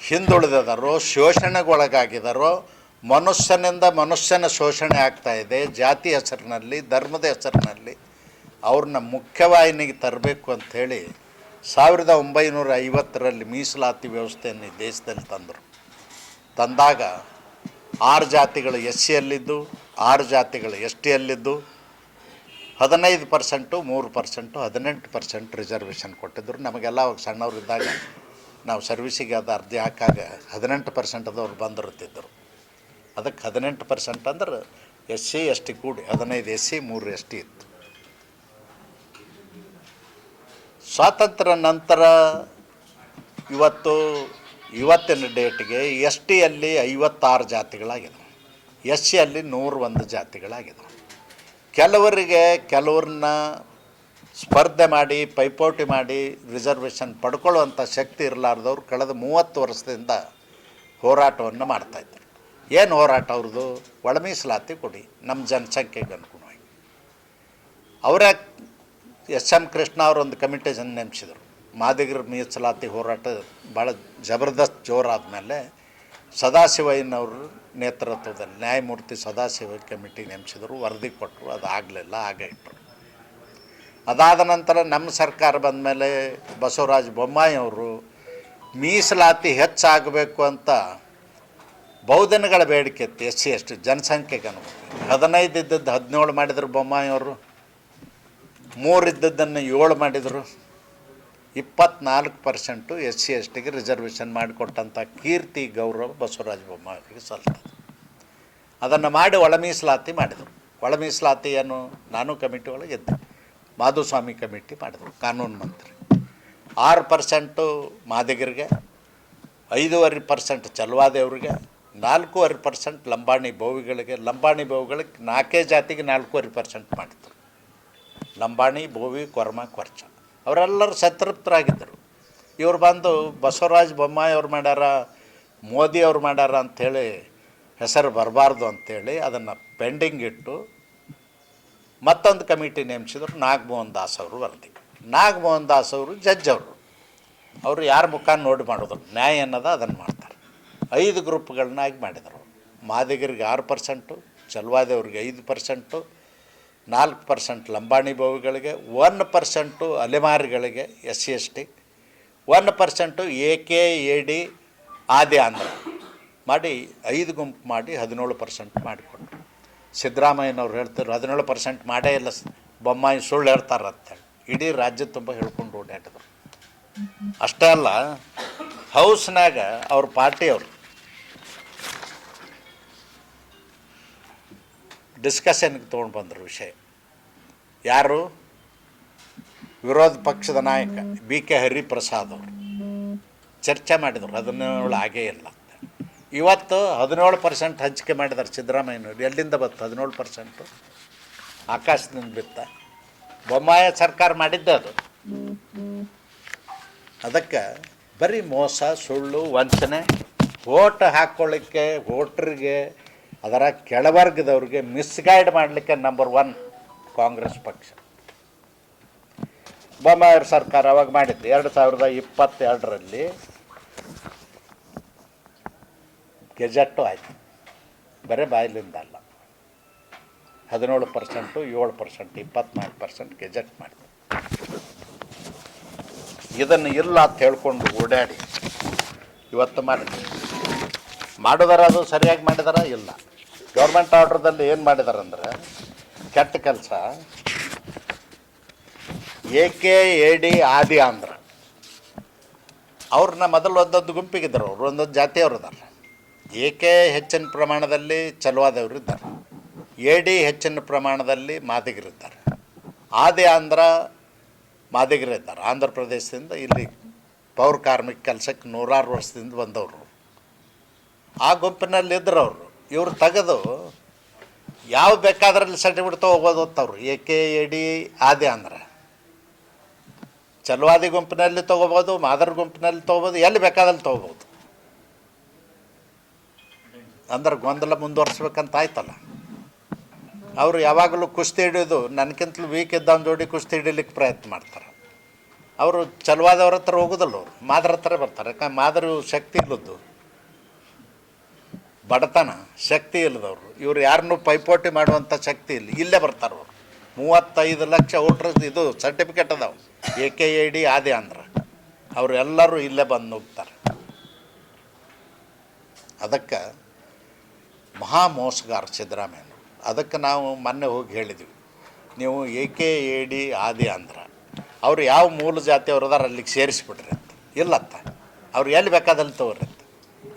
ಹಿಂದುಳಿದಿದಾರೋ ಶೋಷಣೆಗೊಳಗಾಗಿದ್ದಾರೋ ಮನುಷ್ಯನಿಂದ ಮನುಷ್ಯನ ಶೋಷಣೆ ಆಗ್ತಾ ಇದೆ, ಜಾತಿ ಹೆಸರಿನಲ್ಲಿ, ಧರ್ಮದ ಹೆಸರಿನಲ್ಲಿ ಅವ್ರನ್ನ ಮುಖ್ಯವಾಹಿನಿಗೆ ತರಬೇಕು ಅಂಥೇಳಿ ಸಾವಿರದ ಒಂಬೈನೂರ ಐವತ್ತರಲ್ಲಿ ಮೀಸಲಾತಿ ವ್ಯವಸ್ಥೆಯನ್ನು ದೇಶದಲ್ಲಿ ತಂದರು. ತಂದಾಗ ಆರು ಜಾತಿಗಳು ಎಸ್ ಸಿಯಲ್ಲಿದ್ದು ಆರು ಜಾತಿಗಳು ಎಸ್ ಟಿಯಲ್ಲಿದ್ದು ಹದಿನೈದು ಪರ್ಸೆಂಟು, ಮೂರು ಪರ್ಸೆಂಟು, ಹದಿನೆಂಟು ಪರ್ಸೆಂಟ್ ರಿಸರ್ವೇಷನ್ ಕೊಟ್ಟಿದ್ದರು ನಮಗೆಲ್ಲ ಅವಾಗ ಸಣ್ಣವರಿದ್ದಾಗ ನಾವು ಸರ್ವಿಸಿಗೆ ಅದು ಅರ್ಜಿ ಹಾಕಾಗ ಹದಿನೆಂಟು ಪರ್ಸೆಂಟ್ ಅದವ್ರು ಬಂದಿರುತ್ತಿದ್ದರು. ಅದಕ್ಕೆ ಹದಿನೆಂಟು ಪರ್ಸೆಂಟ್ ಅಂದ್ರೆ ಎಸ್ ಸಿ ಎಸ್ ಟಿ ಕೂಡಿ, ಹದಿನೈದು ಎಸ್ ಸಿ ಮೂರು ಎಸ್ ಟಿ ಇತ್ತು. ಸ್ವಾತಂತ್ರ್ಯ ನಂತರ ಇವತ್ತು, ಇವತ್ತಿನ ಡೇಟ್ಗೆ ಎಸ್ ಟಿಯಲ್ಲಿ ಐವತ್ತಾರು ಜಾತಿಗಳಾಗಿದ್ದಾವೆ. ಎಸ್ ಸಿಯಲ್ಲಿ ನೂರು ಒಂದು ಜಾತಿಗಳಾಗಿದ್ದಾವೆ. ಕೆಲವರಿಗೆ, ಕೆಲವ್ರನ್ನ ಸ್ಪರ್ಧೆ ಮಾಡಿ, ಪೈಪೋಟಿ ಮಾಡಿ ರಿಸರ್ವೇಷನ್ ಪಡ್ಕೊಳ್ಳುವಂಥ ಶಕ್ತಿ ಇರಲಾರ್ದವ್ರು ಕಳೆದ ಮೂವತ್ತು ವರ್ಷದಿಂದ ಹೋರಾಟವನ್ನು ಮಾಡ್ತಾಯಿದ್ದಾರೆ ಏನು ಹೋರಾಟ ಅವ್ರದ್ದು? ಒಳ ಮೀಸಲಾತಿ ಕೊಡಿ. ನಮ್ಮ ಜನಸಂಖ್ಯೆಗೆ ಅನುಗುಣವಾಗಿ. ಅವರೇ ಎಸ್ ಎಂ ಕೃಷ್ಣ ಅವರು ಒಂದು ಜನ ನೇಮಿಸಿದರು. ಮಾದಿಗರ ಮೀಸಲಾತಿ ಹೋರಾಟ ಭಾಳ ಜಬರ್ದಸ್ತ್ ಜೋರಾದ ಮೇಲೆ ಸದಾಶಿವಯ್ಯನವರು ನೇತೃತ್ವದಲ್ಲಿ ನ್ಯಾಯಮೂರ್ತಿ ಸದಾಶಿವ ಕಮಿಟಿ ನೇಮಿಸಿದರು. ವರದಿ ಕೊಟ್ಟರು. ಅದು ಆಗಲಿಲ್ಲ, ಹಾಗೆ ಇಟ್ಟರು ಅದಾದ ನಂತರ ನಮ್ಮ ಸರ್ಕಾರ ಬಂದ ಮೇಲೆ ಬಸವರಾಜ ಬೊಮ್ಮಾಯಿ ಅವರು ಮೀಸಲಾತಿ ಹೆಚ್ಚಾಗಬೇಕು ಅಂತ ಬಹುದಿನಗಳ ಬೇಡಿಕೆ ಇತ್ತು ಎಸ್ ಸಿ ಎಷ್ಟು ಜನಸಂಖ್ಯೆಗೆ ಅನುಗುಣ. ಹದಿನೈದು ಇದ್ದದ್ದು ಹದಿನೇಳು ಮಾಡಿದರು ಬೊಮ್ಮಾಯಿಯವರು, ಮೂರು ಇದ್ದದ್ದನ್ನು ಏಳು ಮಾಡಿದರು. ಇಪ್ಪತ್ನಾಲ್ಕು ಪರ್ಸೆಂಟು ಎಸ್ ಸಿ ಎಸ್ ಟಿಗೆ ರಿಸರ್ವೇಷನ್ ಮಾಡಿಕೊಟ್ಟಂಥ ಕೀರ್ತಿ ಗೌರವ ಬಸವರಾಜ ಬೊಮ್ಮಾಯಿಗೆ ಸಲ್ತದೆ ಅದನ್ನು ಮಾಡಿ ಒಳ ಮೀಸಲಾತಿ ಮಾಡಿದರು ಒಳ ನಾನು ಕಮಿಟಿ ಒಳಗೆ ಇದ್ದೆ ಮಾಧುಸ್ವಾಮಿ ಕಮಿಟಿ ಮಾಡಿದರು, ಕಾನೂನು ಮಂತ್ರಿ. ಆರು ಪರ್ಸೆಂಟು ಮಾದಿಗರಿಗೆ, ಐದೂವರೆ ಪರ್ಸೆಂಟ್ ಚಲವಾದೇವ್ರಿಗೆ ನಾಲ್ಕೂವರೆ ಪರ್ಸೆಂಟ್ ಲಂಬಾಣಿ ಬೋವಿಗಳಿಗೆ ಲಂಬಾಣಿ ಬೋವಿಗಳಿಗೆ ನಾಲ್ಕೇ ಜಾತಿಗೆ ನಾಲ್ಕೂವರೆ ಪರ್ಸೆಂಟ್ ಮಾಡಿದ್ರು. ಲಂಬಾಣಿ, ಬೋವಿ, ಕೊರ್ಮ, ಕೊರ್ಚ. ಅವರೆಲ್ಲರೂ ಸತೃಪ್ತರಾಗಿದ್ದರು. ಇವ್ರು ಬಂದು ಬಸವರಾಜ ಬೊಮ್ಮಾಯಿ ಅವ್ರು ಮಾಡ್ಯಾರ, ಮೋದಿ ಅವ್ರು ಮಾಡ್ಯಾರ ಅಂಥೇಳಿ ಹೆಸರು ಬರಬಾರ್ದು ಅಂಥೇಳಿ ಅದನ್ನು ಪೆಂಡಿಂಗ್ ಇಟ್ಟು ಮತ್ತೊಂದು ಕಮಿಟಿ ನೇಮಿಸಿದ್ರು ನಾಗಮೋಹನ್ ದಾಸ್ ಅವರು ವರದಿ. ನಾಗಮೋಹನ್ ದಾಸ್ ಅವರು ಜಡ್ಜ್ ಅವರು. ಅವರು ಯಾರ ಮುಖ ನೋಡಿ ಮಾಡೋದು? ನ್ಯಾಯ ಅನ್ನೋದು ಅದನ್ನು ಮಾಡ್ತಾರೆ. ಐದು ಗ್ರೂಪ್ಗಳನ್ನಾಗಿ ಮಾಡಿದರು. ಮಾದಿಗರಿಗೆ ಆರು ಪರ್ಸೆಂಟು, ಚಲವಾದವ್ರಿಗೆ ಐದು ಪರ್ಸೆಂಟು, ನಾಲ್ಕು ಪರ್ಸೆಂಟ್ ಲಂಬಾಣಿ ಭವಿಗಳಿಗೆ one percent ಅಲೆಮಾರಿಗಳಿಗೆ S C, S T one percent A K, A D, Adi Andhra ಮಾಡಿ ಐದು ಗುಂಪು ಮಾಡಿ ಹದಿನೇಳು ಪರ್ಸೆಂಟ್ ಮಾಡಿಕೊಟ್ರು. ಸಿದ್ದರಾಮಯ್ಯನವ್ರು ಹೇಳ್ತಾರೆ ಹದಿನೇಳು ಪರ್ಸೆಂಟ್ ಮಾಡೇ ಇಲ್ಲ ಬೊಮ್ಮಾಯಿ ಸುಳ್ಳು ಹೇಳ್ತಾರೆ ಅಂತೇಳಿ. ಇಡೀ ರಾಜ್ಯ ತುಂಬ ಹೇಳ್ಕೊಂಡು ಓಡಾಡಿದ್ರು. ಅಷ್ಟೇ ಅಲ್ಲ, ಹೌಸ್ನಾಗ ಅವ್ರ ಪಾರ್ಟಿಯವರು ಡಿಸ್ಕಷನ್ಗೆ ತೊಗೊಂಡು ಬಂದರು ವಿಷಯ. ಯಾರು? ವಿರೋಧ ಪಕ್ಷದ ನಾಯಕ ಬಿ ಕೆ ಹರಿಪ್ರಸಾದ್ ಅವರು. ಚರ್ಚೆ ಮಾಡಿದರು, ಹದಿನೇಳು ಆಗೇ ಇಲ್ಲ ಇವತ್ತು ಹದಿನೇಳು ಪರ್ಸೆಂಟ್ ಹಂಚಿಕೆ ಮಾಡಿದ್ದಾರೆ ಸಿದ್ದರಾಮಯ್ಯನವರು. ಎಲ್ಲಿಂದ ಬತ್ತು ಹದಿನೇಳು ಪರ್ಸೆಂಟು ಆಕಾಶದಿಂದ ಬಿತ್ತ. ಬೊಮ್ಮಾಯ ಸರ್ಕಾರ ಮಾಡಿದ್ದೆ ಅದು. ಅದಕ್ಕೆ ಬರೀ ಮೋಸ, ಸುಳ್ಳು, ವಂಚನೆ, ಓಟ್ ಹಾಕ್ಕೊಳ್ಳಿಕ್ಕೆ ವೋಟ್ರಿಗೆ ಅದರ ಕೆಳವರ್ಗದವ್ರಿಗೆ ಮಿಸ್ಗೈಡ್ ಮಾಡಲಿಕ್ಕೆ ನಂಬರ್ ಒನ್ ಕಾಂಗ್ರೆಸ್ ಪಕ್ಷ. ಬೊಮ್ಮಾಯವ್ರ ಸರ್ಕಾರ ಅವಾಗ ಮಾಡಿದ್ದು ಎರಡು ಸಾವಿರದ ಇಪ್ಪತ್ತೆರಡರಲ್ಲಿ ಗೆಜೆಟ್ಟು ಆಯಿತು. ಬರೀ ಬಾಯಿಲಿಂದ ಅಲ್ಲ. ಹದಿನೇಳು ಪರ್ಸೆಂಟು, ಏಳು ಪರ್ಸೆಂಟ್, ಇಪ್ಪತ್ನಾಲ್ಕು ಪರ್ಸೆಂಟ್ ಗೆಜೆಟ್ ಮಾಡಿದೆ ಇದನ್ನು ಇಲ್ಲ ಅಂತ ಹೇಳ್ಕೊಂಡು ಓಡಾಡಿ ಇವತ್ತು ಮಾಡಿ ಮಾಡಿದಾರ ಅದು ಸರಿಯಾಗಿ ಮಾಡಿದಾರ? ಇಲ್ಲ. ಗೌರ್ಮೆಂಟ್ ಆರ್ಡ್ರದಲ್ಲಿ ಏನು ಮಾಡಿದಾರಂದ್ರೆ ಕೆಟ್ಟ ಕೆಲಸ, A K A D Adi Andhra. ಅವ್ರನ್ನ ಮೊದಲು ಒಂದೊಂದು ಗುಂಪಿಗಿದ್ದರು, ಅವರು ಒಂದೊಂದು ಜಾತಿಯವರು ಇದ್ದಾರೆ. ಎ ಕೆ ಹೆಚ್ಚಿನ ಪ್ರಮಾಣದಲ್ಲಿ ಚಲುವಾದವರು ಇದ್ದಾರೆ. ಎ ಡಿ ಹೆಚ್ಚಿನ ಪ್ರಮಾಣದಲ್ಲಿ ಮಾದಿಗರಿದ್ದಾರೆ ಆದಿ ಆಂಧ್ರ ಮಾದಿಗರಿದ್ದಾರೆ ಆಂಧ್ರ ಪ್ರದೇಶದಿಂದ ಇಲ್ಲಿ ಪೌರ ಕಾರ್ಮಿಕ ಕೆಲಸಕ್ಕೆ ನೂರಾರು ವರ್ಷದಿಂದ ಬಂದವರು. ಆ ಗುಂಪಿನಲ್ಲಿ ಇದ್ರು ಅವರು ಇವ್ರು ತೆಗೆದು ಯಾವ ಬೇಕಾದ್ರಲ್ಲಿ ಸರ್ಟಿಫಿಕೇಟ್ ತೊಗೋಬೋದು ಅಂತವ್ರು ಎ ಕೆ ಎ ಡಿ ಆದಿ ಅಂದ್ರೆ. ಚಲವಾದಿ ಗುಂಪಿನಲ್ಲಿ ತೊಗೋಬೋದು, ಮಾದರ ಗುಂಪಿನಲ್ಲಿ ತೊಗೋಬೋದು, ಎಲ್ಲಿ ಬೇಕಾದಲ್ಲಿ ತೊಗೋಬೋದು. ಅಂದ್ರೆ ಗೊಂದಲ ಮುಂದುವರ್ಸ್ಬೇಕಂತ ಆಯ್ತಲ್ಲ. ಅವರು ಯಾವಾಗಲೂ ಕುಸ್ತಿ ಹಿಡಿಯೋದು ನನಗಿಂತಲೂ ವೀಕ್ ಇದ್ದವನ ಜೋಡಿ ಕುಸ್ತಿ ಹಿಡಿಲಿಕ್ಕೆ ಪ್ರಯತ್ನ ಮಾಡ್ತಾರೆ. ಅವರು ಚಲುವಾದವ್ರ ಹತ್ರ ಹೋಗೋದಲ್ಲ ಮಾದ್ರ ಹತ್ರ ಬರ್ತಾರೆ. ಯಾಕಂದ್ರೆ ಮಾದರಿ ಶಕ್ತಿ ಇಲ್ಲದ್ದು. ಬಡತನ, ಶಕ್ತಿ ಇಲ್ಲದವರು. ಇವ್ರು ಯಾರನ್ನೂ ಪೈಪೋಟಿ ಮಾಡುವಂಥ ಶಕ್ತಿ ಇಲ್ಲ. ಇಲ್ಲೇ ಬರ್ತಾರೆ ಅವರು. ಮೂವತ್ತೈದು ಲಕ್ಷ ಓಟ್ರ ಇದು ಸರ್ಟಿಫಿಕೇಟ್ ಅದಾವೆ. ಎ ಕೆ ಎ ಡಿ ಆದಿ ಅಂದ್ರ ಅವರೆಲ್ಲರೂ ಇಲ್ಲೇ ಬಂದು ಹೋಗ್ತಾರೆ ಅದಕ್ಕೆ ಮಹಾ ಮೋಸಗಾರ ಸಿದ್ದರಾಮಯ್ಯ ಅದಕ್ಕೆ ನಾವು ಮೊನ್ನೆ ಹೋಗಿ ಹೇಳಿದ್ವಿ. ನೀವು ಎ ಕೆ ಎ ಡಿ ಆದಿ ಅಂದ್ರ ಅವ್ರು ಯಾವ ಮೂಲ ಜಾತಿಯವ್ರು ಅದಾರ ಅಲ್ಲಿಗೆ ಸೇರಿಸ್ಬಿಡ್ರಿ ಅಂತ. ಇಲ್ಲತ್ತ. ಅವ್ರು ಎಲ್ಲಿ ಬೇಕಾದಲ್ಲಿ ತಗೋರಿ ಅಂತ.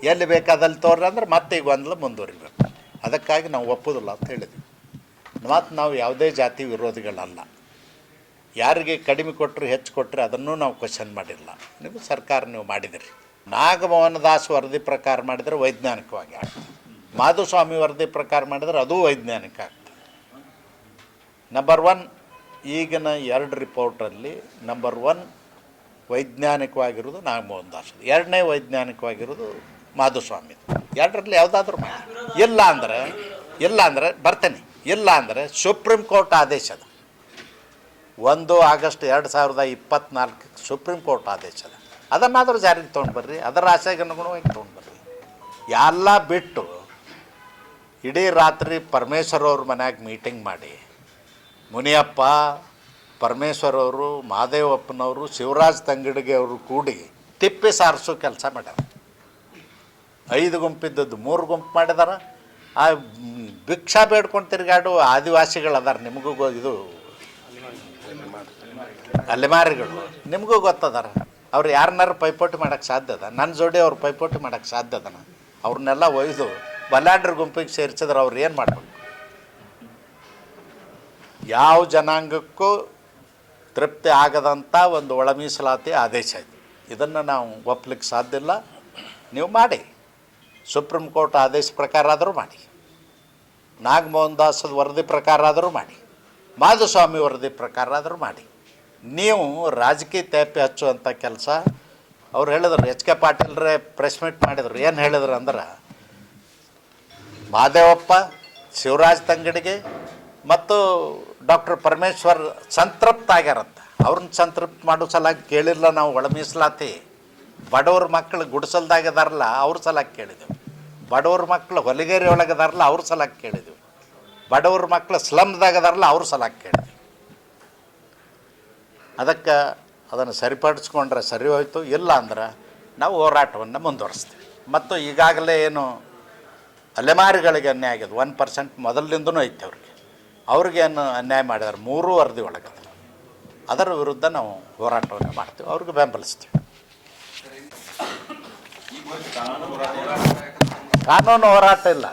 ಎಲ್ಲಿ ಬೇಕಾದಲ್ಲಿ ತೋರ್ರಿ ಅಂದ್ರೆ ಮತ್ತೆ ಈಗ ಗೊಂದಲ ಮುಂದುವರಿಬೇಕು. ಅದಕ್ಕಾಗಿ ನಾವು ಒಪ್ಪೋದಿಲ್ಲ ಅಂತ ಹೇಳಿದ್ವಿ. ಮತ್ತು ನಾವು ಯಾವುದೇ ಜಾತಿ ವಿರೋಧಿಗಳಲ್ಲ. ಯಾರಿಗೆ ಕಡಿಮೆ ಕೊಟ್ಟರು ಹೆಚ್ಚು ಕೊಟ್ಟರೆ ಅದನ್ನು ನಾವು ಕ್ವಶನ್ ಮಾಡಿಲ್ಲ. ನೀವು ಸರ್ಕಾರ ನೀವು ಮಾಡಿದಿರಿ. ನಾಗಮೋಹನ ದಾಸ್ ವರದಿ ಪ್ರಕಾರ ಮಾಡಿದರೆ ವೈಜ್ಞಾನಿಕವಾಗಿ ಆಗ್ತದೆ. ಮಾಧುಸ್ವಾಮಿ ವರದಿ ಪ್ರಕಾರ ಮಾಡಿದರೆ ಅದೂ ವೈಜ್ಞಾನಿಕ ಆಗ್ತದೆ. ನಂಬರ್ ಒನ್ ಈಗಿನ ಎರಡು ರಿಪೋರ್ಟಲ್ಲಿ ನಂಬರ್ ಒನ್ ವೈಜ್ಞಾನಿಕವಾಗಿರೋದು ನಾಗಮೋಹನ್ ದಾಸ್. ಎರಡನೇ ವೈಜ್ಞಾನಿಕವಾಗಿರೋದು ಮಾಧುಸ್ವಾಮಿ ಎರಡರಲ್ಲಿ ಯಾವುದಾದ್ರೂ ಮಾಡಿ. ಇಲ್ಲ ಅಂದರೆ ಇಲ್ಲ ಅಂದರೆ, ಬರ್ತೇನೆ. ಇಲ್ಲ ಅಂದರೆ ಸುಪ್ರೀಂ ಕೋರ್ಟ್ ಆದೇಶ ಅದು. ಒಂದು ಆಗಸ್ಟ್ ಎರಡು ಸಾವಿರದ ಇಪ್ಪತ್ನಾಲ್ಕಕ್ಕೆ ಸುಪ್ರೀಂ ಕೋರ್ಟ್ ಆದೇಶ ಅದ. ಅದನ್ನಾದರೂ ಜಾರಿಗೆ ತೊಗೊಂಡು ಬರ್ರಿ. ಅದರ ಆಸೆಗೆ ಅನುಗುಣವಾಗಿ ತೊಗೊಂಡು ಬರ್ರಿ. ಎಲ್ಲ ಬಿಟ್ಟು ಇಡೀ ರಾತ್ರಿ ಪರಮೇಶ್ವರ್ ಅವ್ರ ಮನ್ಯಾಗ ಮೀಟಿಂಗ್ ಮಾಡಿ, ಮುನಿಯಪ್ಪ, ಪರಮೇಶ್ವರ್ ಅವರು ಮಹಾದೇವಪ್ಪನವರು ಶಿವರಾಜ್ ತಂಗಡಿಗೆ ಅವರು ಕೂಡಿ ತಿಪ್ಪಿ ಸಾರಿಸೋ ಕೆಲಸ ಮಾಡ್ಯಾರ. ಐದು ಗುಂಪಿದ್ದದ್ದು ಮೂರು ಗುಂಪು ಮಾಡಿದಾರ. ಆ ಭಿಕ್ಷಾ ಬೇಡ್ಕೊಂಡು ತಿರುಗಾಡು ಆದಿವಾಸಿಗಳು ಅದಾರ ನಿಮಗೂ ಇದು ಅಲೆಮಾರಿಗಳು. ನಿಮಗೂ ಗೊತ್ತದಾರ. ಅವ್ರು ಯಾರನ್ನಾರು ಪೈಪೋಟಿ ಮಾಡೋಕ್ಕೆ ಸಾಧ್ಯ ಅದ? ನನ್ನ ಜೋಡಿ ಅವ್ರು ಪೈಪೋಟಿ ಮಾಡೋಕ್ಕೆ ಸಾಧ್ಯ ಅದನ ಅವ್ರನ್ನೆಲ್ಲ ಒಯ್ದು ಬಲಾಢ್ರ ಗುಂಪಿಗೆ ಸೇರಿಸಿದ್ರೆ ಅವ್ರು ಏನು ಮಾಡಬೇಕು? ಯಾವ ಜನಾಂಗಕ್ಕೂ ತೃಪ್ತಿ ಆಗದಂಥ ಒಂದು ಒಳ ಮೀಸಲಾತಿ ಆದೇಶ ಇದು. ಇದನ್ನು ನಾವು ಒಪ್ಪಲಿಕ್ಕೆ ಸಾಧ್ಯ ಇಲ್ಲ. ನೀವು ಮಾಡಿ. ಸುಪ್ರೀಂ ಕೋರ್ಟ್ ಆದೇಶ ಪ್ರಕಾರ ಆದರೂ ಮಾಡಿ. ನಾಗಮೋಹನ್ ದಾಸದ ವರದಿ ಪ್ರಕಾರ ಆದರೂ ಮಾಡಿ. ಮಾಧುಸ್ವಾಮಿ ವರದಿ ಪ್ರಕಾರ ಆದರೂ ಮಾಡಿ. ನೀವು ರಾಜಕೀಯ ತೇಪೆ ಹಚ್ಚುವಂಥ ಕೆಲಸ, ಅವ್ರು ಹೇಳಿದ್ರು, ಎಚ್ ಕೆ ಪಾಟೀಲ್ರೇ ಪ್ರೆಸ್ ಮೀಟ್ ಮಾಡಿದರು. ಏನು ಹೇಳಿದ್ರು ಅಂದ್ರೆ, ಮಾದೇವಪ್ಪ, ಶಿವರಾಜ್ ತಂಗಡಿಗೆ ಮತ್ತು ಡಾಕ್ಟರ್ ಪರಮೇಶ್ವರ್ ಸಂತೃಪ್ತ ಆಗ್ಯಾರಂತ. ಅವ್ರನ್ನ ಸಂತೃಪ್ತಿ ಮಾಡೋ ಸಲ ಕೇಳಿಲ್ಲ ನಾವು ಒಳ ಮೀಸಲಾತಿ. ಬಡವ್ರ ಮಕ್ಕಳು ಗುಡಿಸಲ್ದಾಗದಾರಲ್ಲ ಅವ್ರ ಸಲಕ್ಕೆ ಕೇಳಿದೆವು. ಬಡವ್ರ ಮಕ್ಕಳು ಹೊಲಿಗೆರೆ ಒಳಗದಾರಲ್ಲ ಅವ್ರ ಸಲಕ್ಕೆ ಕೇಳಿದೆವು. ಬಡವ್ರ ಮಕ್ಕಳು ಸ್ಲಮ್ದಾಗದಾರಲ್ಲ ಅವ್ರ ಸಲಕ್ಕೆ ಕೇಳಿದೆವು. ಅದಕ್ಕೆ ಅದನ್ನು ಸರಿಪಡಿಸ್ಕೊಂಡ್ರೆ ಸರಿ ಹೋಯಿತು, ಇಲ್ಲ ಅಂದ್ರೆ ನಾವು ಹೋರಾಟವನ್ನು ಮುಂದುವರಿಸ್ತೀವಿ. ಮತ್ತು ಈಗಾಗಲೇ ಏನು ಅಲೆಮಾರಿಗಳಿಗೆ ಅನ್ಯಾಯ ಆಗಿದೆ ಒನ್ ಪರ್ಸೆಂಟ್ ಮೊದಲಿಂದನೂ ಐತೆ ಅವ್ರಿಗೆ. ಅವ್ರಿಗೇನು ಅನ್ಯಾಯ ಮಾಡಿದಾರೆ ಮೂರೂ ವರದಿ ಒಳಗೆ ಅದರ ವಿರುದ್ಧ ನಾವು ಹೋರಾಟವನ್ನು ಮಾಡ್ತೀವಿ, ಅವ್ರಿಗೆ ಬೆಂಬಲಿಸ್ತೀವಿ. ಕಾನೂನು ಹೋರಾಟ ಇಲ್ಲ.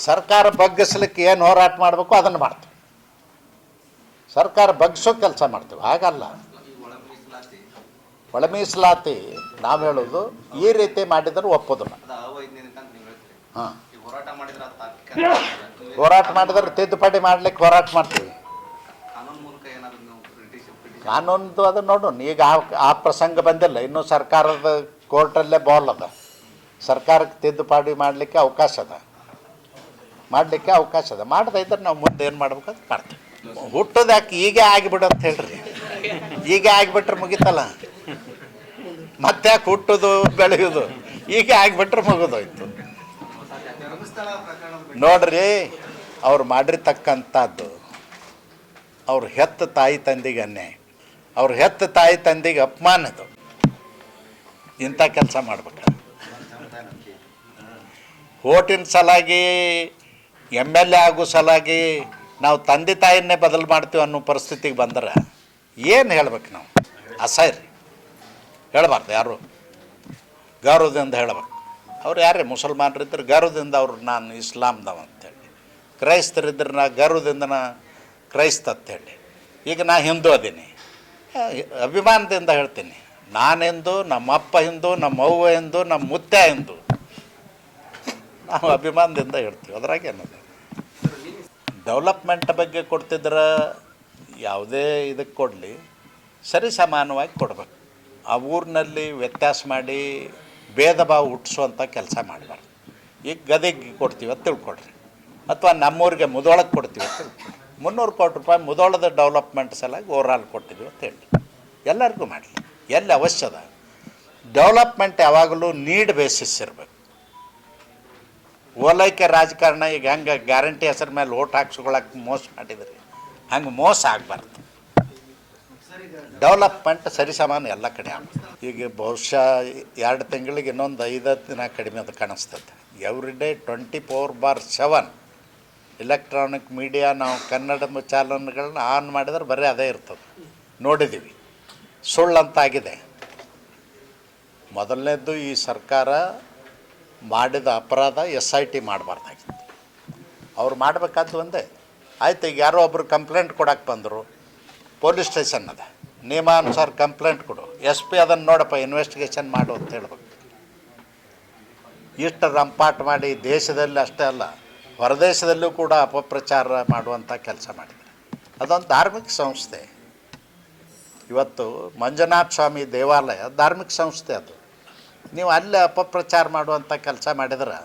ಸರ್ಕಾರ ಬಗ್ಗಿಸ್ಲಿಕ್ಕೆ ಏನು ಹೋರಾಟ ಮಾಡಬೇಕು ಅದನ್ನು ಮಾಡ್ತೀವಿ. ಸರ್ಕಾರ ಬಗ್ಗಿಸೋ ಕೆಲಸ ಮಾಡ್ತೀವಿ. ಹಾಗಲ್ಲ. ಒಳ ಮೀಸಲಾತಿ, ನಾವು ಹೇಳೋದು ಈ ರೀತಿ ಮಾಡಿದ್ರೆ ಒಪ್ಪೋದಿಲ್ಲ. ಹಾಂ. ಹೋರಾಟ ಮಾಡಿದ್ರೆ ತಿದ್ದುಪಡಿ ಮಾಡ್ಲಿಕ್ಕೆ ಹೋರಾಟ ಮಾಡ್ತೀವಿ. ಕಾನೂನ್ದು ಅದು ನೋಡೋಣ ಈಗ ಆ ಪ್ರಸಂಗ ಬಂದಿಲ್ಲ. ಇನ್ನು ಸರ್ಕಾರದ ಕೋರ್ಟಲ್ಲೇ ಬಾಲ್ ಅದ. ಸರ್ಕಾರಕ್ಕೆ ತಿದ್ದುಪಾಡಿ ಮಾಡಲಿಕ್ಕೆ ಅವಕಾಶ ಅದ. ಮಾಡಲಿಕ್ಕೆ ಅವಕಾಶ ಅದ. ಮಾಡ್ತಾ ಇದ್ರೆ ನಾವು ಮುಂದೆ ಏನು ಮಾಡ್ಬೇಕು ಅಂತ ಮಾಡ್ತೀವಿ. ಹುಟ್ಟೋದು ಯಾಕೆ ಈಗ ಆಗಿಬಿಡು ಅಂತ ಹೇಳ್ರಿ. ಈಗ ಆಗಿಬಿಟ್ರೆ ಮುಗಿತಲ್ಲ. ಮತ್ತೆ ಯಾಕೆ ಹುಟ್ಟೋದು, ಬೆಳೆಯೋದು? ಈಗ ಆಗಿಬಿಟ್ರೆ ಮುಗಿದೋಯ್ತು. ನೋಡ್ರಿ, ಅವ್ರು ಮಾಡಿರ್ತಕ್ಕಂಥದ್ದು. ಅವ್ರು ಹೆತ್ತ ತಾಯಿ ತಂದೆಗೆ ಅನ್ಯಾಯ. ಅವ್ರು ಹೆತ್ತ ತಾಯಿ ತಂದೆಗೆ ಅಪಮಾನ ಇದು ಇಂಥ ಕೆಲಸ ಮಾಡ್ಬೇಕು. ಓಟಿನ ಸಲಾಗಿ, ಎಂ ಎಲ್ ಎ ಆಗೋ ಸಲಾಗಿ ನಾವು ತಂದೆ ತಾಯಿಯನ್ನೇ ಬದಲು ಮಾಡ್ತೀವಿ ಅನ್ನೋ ಪರಿಸ್ಥಿತಿಗೆ ಬಂದ್ರೆ ಏನು ಹೇಳ್ಬೇಕು ನಾವು? ಅಸಹ್ಯ ರೀ. ಹೇಳಬಾರ್ದು ಯಾರು. ಗೌರವದಿಂದ ಹೇಳ್ಬೇಕು. ಅವ್ರು ಯಾರೇ ಮುಸಲ್ಮಾನರಿದ್ದರೆ ಗೌರವದಿಂದ ಅವ್ರು ನಾನು ಇಸ್ಲಾಮ್ದವ ಅಂತೇಳಿ. ಕ್ರೈಸ್ತರಿದ್ದರೆ ನಾ ಗೌರವದಿಂದ ನಾ ಕ್ರೈಸ್ತ ಅಂತೇಳಿ ಈಗ ನಾ ಹಿಂದೂ ಅದೀನಿ. ಅಭಿಮಾನದಿಂದ ಹೇಳ್ತೀನಿ. ನಾನು ನಮ್ಮಪ್ಪ ನಮ್ಮ ಅವ್ವ ಎಂದು ನಮ್ಮ ಮುತ್ತ ಎಂದು ನಾವು ಅಭಿಮಾನದಿಂದ ಹೇಳ್ತೀವಿ. ಅದ್ರಾಗ ಏನದು? ಡೆವಲಪ್ಮೆಂಟ್ ಬಗ್ಗೆ ಕೊಡ್ತಿದ್ರೆ, ಯಾವುದೇ ಇದಕ್ಕೆ ಕೊಡಲಿ. ಸರಿ ಸಮಾನವಾಗಿ ಕೊಡ್ಬೇಕು. ಆ ಊರಿನಲ್ಲಿ ವ್ಯತ್ಯಾಸ ಮಾಡಿ ಭೇದ ಭಾವ ಹುಟ್ಟಿಸುವಂಥ ಕೆಲಸ ಮಾಡಬಾರ್ದು. ಈಗ ಗದಗಿಗೆ ಕೊಡ್ತೀವಿ ಅಂತ ತಿಳ್ಕೊಡ್ರಿ ಅಥವಾ ನಮ್ಮೂರಿಗೆ ಮುದೋಳಕ್ಕೆ ಕೊಡ್ತೀವಿ ಅಂತ ಮುನ್ನೂರು ಕೋಟಿ ರೂಪಾಯಿ ಮುದೋಳದ ಡೆವಲಪ್ಮೆಂಟ್ ಓವರ್ ಆಲ್ ಕೊಟ್ಟಿದ್ದೀವಿ ಅಂತ ಹೇಳಿ ಎಲ್ಲರಿಗೂ ಮಾಡಲಿ. ಎಲ್ಲಿ ಅವಶ್ಯದ. ಡೆವಲಪ್ಮೆಂಟ್ ಯಾವಾಗಲೂ ನೀಡ್ ಬೇಸಿಸ್ ಇರಬೇಕು. ಓಲೈಕೆ ರಾಜಕಾರಣ, ಈಗ ಹೆಂಗೆ ಗ್ಯಾರಂಟಿ ಹೆಸರು ಮೇಲೆ ಓಟ್ ಹಾಕ್ಸ್ಕೊಳಕ್ಕೆ ಮೋಸ ಮಾಡಿದ್ರಿ, ಹಂಗೆ ಮೋಸ ಆಗಬಾರ್ದು. ಡೆವಲಪ್ಮೆಂಟ್ ಸರಿಸಮಾನ ಎಲ್ಲ ಕಡೆ ಆಗ್ತದೆ ಈಗ ಬಹುಶಃ ಎರಡು ತಿಂಗಳಿಗೆ ಇನ್ನೊಂದು ಐದು ದಿನ ಕಡಿಮೆ ಅದು ಕಾಣಿಸ್ತದೆ. Every day twenty four bar seven electronic media ನಾವು ಕನ್ನಡ ಚಾನಲ್ಗಳನ್ನ ಆನ್ ಮಾಡಿದ್ರೆ ಬರೀ ಅದೇ ಇರ್ತದೆ. ನೋಡಿದ್ದೀವಿ ಸುಳ್ಳಂತಾಗಿದೆ. ಮೊದಲನೇದ್ದು ಈ ಸರ್ಕಾರ ಮಾಡಿದ ಅಪರಾಧ ಎಸ್ ಐ ಟಿ ಮಾಡಬಾರ್ದಾಗಿತ್ತು. ಅವ್ರು ಮಾಡಬೇಕಾದ್ದು ಒಂದೇ. ಆಯ್ತು, ಈಗ ಯಾರೋ ಒಬ್ಬರು ಕಂಪ್ಲೇಂಟ್ ಕೊಡಕ್ಕೆ ಬಂದರು, ಪೊಲೀಸ್ ಸ್ಟೇಷನ್ ಅದ. ನಿಯಮಾನುಸಾರ ಕಂಪ್ಲೇಂಟ್ ಕೊಡು. ಎಸ್ ಪಿ ಅದನ್ನು ನೋಡಪ್ಪ ಇನ್ವೆಸ್ಟಿಗೇಷನ್ ಮಾಡು ಅಂತ ಹೇಳ್ಬೇಕು. ಇಷ್ಟು ರಂಪಾಟ್ ಮಾಡಿ ದೇಶದಲ್ಲಿ ಅಷ್ಟೇ ಅಲ್ಲ, ಹೊರದೇಶದಲ್ಲೂ ಕೂಡ ಅಪಪ್ರಚಾರ ಮಾಡುವಂಥ ಕೆಲಸ ಮಾಡಿದ್ದಾರೆ ಅದೊಂದು ಧಾರ್ಮಿಕ ಸಂಸ್ಥೆ. ಇವತ್ತು ಮಂಜುನಾಥ ಸ್ವಾಮಿ ದೇವಾಲಯ ಧಾರ್ಮಿಕ ಸಂಸ್ಥೆ ಅದು. ನೀವು ಅಲ್ಲಿ ಅಪಪ್ರಚಾರ ಮಾಡುವಂಥ ಕೆಲಸ ಮಾಡಿದ್ರೆ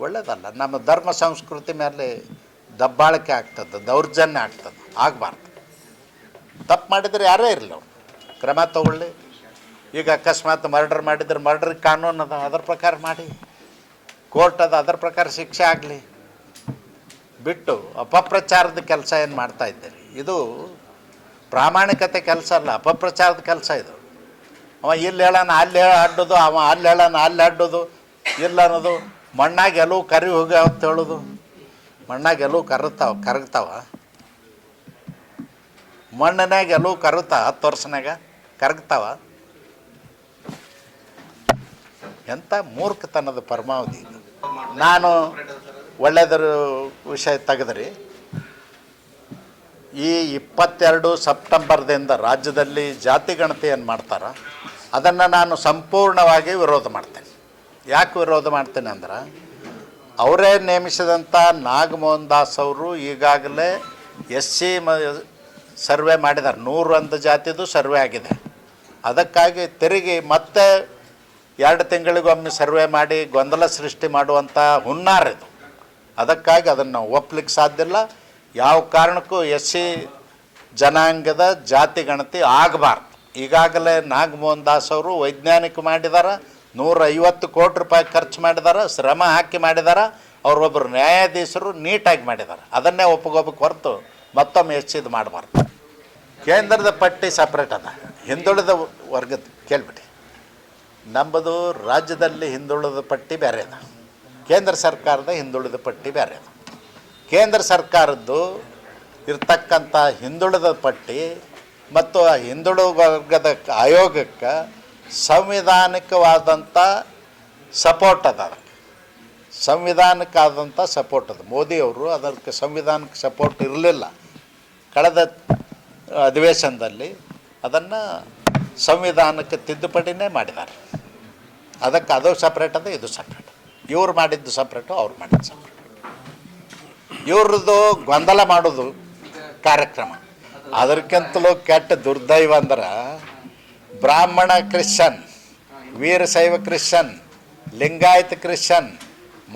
ಒಳ್ಳೇದಲ್ಲ. ನಮ್ಮ ಧರ್ಮ ಸಂಸ್ಕೃತಿ ಮೇಲೆ ದಬ್ಬಾಳಿಕೆ ಆಗ್ತದೆ, ದೌರ್ಜನ್ಯ ಆಗ್ತದೆ, ಆಗಬಾರ್ದು. ತಪ್ಪು ಮಾಡಿದರೆ ಯಾರೇ ಇರಲಿ ಕ್ರಮ ತಗೊಳ್ಳಿ. ಈಗ ಅಕಸ್ಮಾತ್ ಮರ್ಡರ್ ಮಾಡಿದ್ರೆ ಮರ್ಡ್ರಿಗೆ ಕಾನೂನು ಅದ, ಅದ್ರ ಪ್ರಕಾರ ಮಾಡಿ. ಕೋರ್ಟ್ ಅದ, ಅದ್ರ ಪ್ರಕಾರ ಶಿಕ್ಷೆ ಆಗಲಿ. ಬಿಟ್ಟು ಅಪಪ್ರಚಾರದ ಕೆಲಸ ಏನು ಮಾಡ್ತಾ ಇದ್ದೀರಿ? ಇದು ಪ್ರಾಮಾಣಿಕತೆ ಕೆಲಸ ಅಲ್ಲ, ಅಪಪ್ರಚಾರದ ಕೆಲಸ ಇದು. ಅವ ಇಲ್ಲಿ ಹೇಳೋಣ, ಅಲ್ಲಿ ಹೇಳ ಅಡ್ಡೋದು, ಅವ ಅಲ್ಲಿ ಹೇಳೋಣ, ಅಲ್ಲಿ ಅಡ್ಡೋದು, ಇಲ್ಲ ಅನ್ನೋದು. ಮಣ್ಣಾಗ ಎಲ್ಲೂ ಕರಿ ಹೋಗಿ ಅಂತ ಹೇಳೋದು. ಮಣ್ಣಾಗ ಎಲ್ಲೂ ಕರಗ್ತಾವ ಕರಗ್ತಾವ. ಮಣ್ಣನಾಗ ಎಲ್ಲೂ ಕರುತ್ತಾ ಹತ್ತು ವರ್ಷನಾಗ ಕರಗ್ತಾವ. ಎಂಥ ಮೂರ್ಖತನದ ಪರಮಾವಧಿ ನಾನು ಒಳ್ಳೆಯದ್ರ ವಿಷಯ ತೆಗೆದ್ರಿ. ಈ ಇಪ್ಪತ್ತೆರಡು ಸೆಪ್ಟೆಂಬರ್ದಿಂದ ರಾಜ್ಯದಲ್ಲಿ ಜಾತಿ ಗಣತಿಯನ್ನು ಮಾಡ್ತಾರೆ? ಅದನ್ನು ನಾನು ಸಂಪೂರ್ಣವಾಗಿ ವಿರೋಧ ಮಾಡ್ತೇನೆ. ಯಾಕೆ ವಿರೋಧ ಮಾಡ್ತೇನೆ ಅಂದ್ರೆ, ಅವರೇ ನೇಮಿಸಿದಂಥ ನಾಗಮೋಹನ್ ದಾಸ್ ಅವರು ಈಗಾಗಲೇ ಎಸ್ ಸಿ ಮ ಸರ್ವೆ ಮಾಡಿದ್ದಾರೆ. ನೂರೊಂದು ಜಾತಿದು ಸರ್ವೆ ಆಗಿದೆ. ಅದಕ್ಕಾಗಿ ತೆರಿಗೆ ಮತ್ತೆ ಎರಡು ತಿಂಗಳಿಗೊಮ್ಮೆ ಸರ್ವೆ ಮಾಡಿ ಗೊಂದಲ ಸೃಷ್ಟಿ ಮಾಡುವಂಥ ಹುನ್ನಾರ ಇದು. ಅದಕ್ಕಾಗಿ ಅದನ್ನು ಒಪ್ಪಲಿಕ್ಕೆ ಸಾಧ್ಯ ಇಲ್ಲ. ಯಾವ ಕಾರಣಕ್ಕೂ ಎಸ್ ಸಿ ಜನಾಂಗದ ಜಾತಿ ಗಣತಿ ಆಗಬಾರ್ದು. ಈಗಾಗಲೇ ನಾಗಮೋಹನ್ ದಾಸ್ ಅವರು ವೈಜ್ಞಾನಿಕ ಮಾಡಿದಾರ ನೂರ ಐವತ್ತು ಕೋಟಿ ರೂಪಾಯಿ ಖರ್ಚು ಮಾಡಿದಾರ, ಶ್ರಮ ಹಾಕಿ ಮಾಡಿದಾರ, ಅವರೊಬ್ಬರು ನ್ಯಾಯಾಧೀಶರು ನೀಟಾಗಿ ಮಾಡಿದ್ದಾರೆ ಅದನ್ನೇ ಒಪ್ಪಗೋಬೇಕು ಹೊರತು ಮತ್ತೊಮ್ಮೆ ಹೆಚ್ಚಿದ್ದು ಮಾಡಬಾರ್ದು. ಕೇಂದ್ರದ ಪಟ್ಟಿ ಸಪ್ರೇಟ್ ಅದ. ಹಿಂದುಳಿದ ವರ್ಗದ ಕೇಳ್ಬಿಟ್ಟು ನಮ್ಮದು ರಾಜ್ಯದಲ್ಲಿ ಹಿಂದುಳಿದ ಪಟ್ಟಿ ಬೇರೆ ಅದ. ಕೇಂದ್ರ ಸರ್ಕಾರದ ಹಿಂದುಳಿದ ಪಟ್ಟಿ ಬೇರೆ ಅದ. ಕೇಂದ್ರ ಸರ್ಕಾರದ್ದು ಇರ್ತಕ್ಕಂಥ ಹಿಂದುಳಿದ ಪಟ್ಟಿ ಮತ್ತು ಆ ಹಿಂದುಳಿದ ವರ್ಗದ ಆಯೋಗಕ್ಕೆ ಸಂವಿಧಾನಿಕವಾದಂಥ ಸಪೋರ್ಟ್ ಅದ ಅದಕ್ಕೆ. ಸಂವಿಧಾನಕ್ಕಾದಂಥ ಸಪೋರ್ಟ್ ಅದು. ಮೋದಿಯವರು ಅದಕ್ಕೆ ಸಂವಿಧಾನಕ್ಕೆ ಸಪೋರ್ಟ್ ಇರಲಿಲ್ಲ. ಕಳೆದ ಅಧಿವೇಶನದಲ್ಲಿ ಅದನ್ನು ಸಂವಿಧಾನಕ್ಕೆ ತಿದ್ದುಪಡಿನೇ ಮಾಡಿದ್ದಾರೆ. ಅದಕ್ಕೆ ಅದು ಸಪ್ರೇಟ್ ಅದ, ಇದು ಸಪ್ರೇಟ್. ಇವ್ರು ಮಾಡಿದ್ದು ಸಪ್ರೇಟು, ಅವ್ರು ಮಾಡಿದ್ದು ಸಪ್ರೇಟ್. ಇವ್ರದ್ದು ಗೊಂದಲ ಮಾಡೋದು ಕಾರ್ಯಕ್ರಮ. ಅದಕ್ಕಿಂತಲೂ ಕೆಟ್ಟ ದುರ್ದೈವ ಅಂದ್ರೆ Brahmana Christian Veerashaiva Christian Lingayat Christian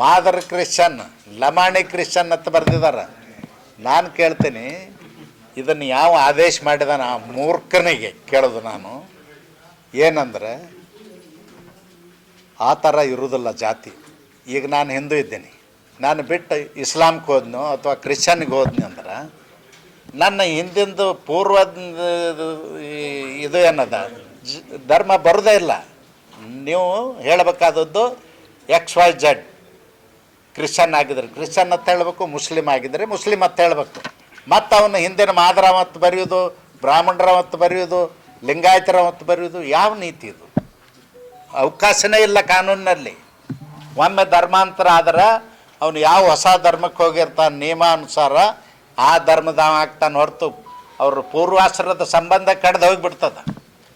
Madara Christian Lamani Christian ಅಂತ ಬರೆದಿದ್ದಾರೆ ನಾನು ಕೇಳ್ತೀನಿ, ಇದನ್ನು ಯಾವ ಆದೇಶ ಮಾಡಿದ ಆ ಮೂರ್ಖನಿಗೆ ಕೇಳೋದು ನಾನು. ಏನಂದರೆ, ಆ ಥರ ಇರುವುದಿಲ್ಲ ಜಾತಿ. ಈಗ ನಾನು ಹಿಂದೂ ಇದ್ದೀನಿ. ನಾನು ಬಿಟ್ಟು ಇಸ್ಲಾಮ್ಗೆ ಹೋದ್ನೋ ಅಥವಾ ಕ್ರಿಶ್ಚನ್ಗೆ ಹೋದ್ನಿ ಅಂದ್ರೆ, ನನ್ನ ಹಿಂದಿಂದು ಪೂರ್ವದ ಇದು ಏನದ? ಧರ್ಮ ಬರೋದೇ ಇಲ್ಲ. ನೀವು ಹೇಳಬೇಕಾದದ್ದು ಎಕ್ಸ್ ವೈ ಜಡ್ ಕ್ರಿಶ್ಚನ್ ಆಗಿದ್ರೆ ಕ್ರಿಶ್ಚನ್ ಅಂತ ಹೇಳಬೇಕು ಮುಸ್ಲಿಮ್ ಆಗಿದ್ರೆ ಮುಸ್ಲಿಮ್ ಅಂತ ಹೇಳಬೇಕು. ಮತ್ತು ಅವನು ಹಿಂದಿನ ಮಾದರ ಮತ್ತು ಬರೆಯೋದು, ಬ್ರಾಹ್ಮಣರ ಮತ್ತು ಬರೆಯೋದು, ಲಿಂಗಾಯತರ ಮತ್ತು ಬರೆಯೋದು, ಯಾವ ನೀತಿ ಇದು? ಅವಕಾಶನೇ ಇಲ್ಲ ಕಾನೂನಿನಲ್ಲಿ. ಒಮ್ಮೆ ಧರ್ಮಾಂತರ ಆದ್ರೆ ಅವನು ಯಾವ ಹೊಸ ಧರ್ಮಕ್ಕೆ ಹೋಗಿರ್ತಾನೆ ನಿಯಮಾನುಸಾರ, ಆ ಧರ್ಮದ ಆಗ್ತಾನೆ ಹೊರತು. ಅವ್ರ ಪೂರ್ವಾಶ್ರದ ಸಂಬಂಧ ಕಡ್ದು ಹೋಗಿಬಿಡ್ತದ.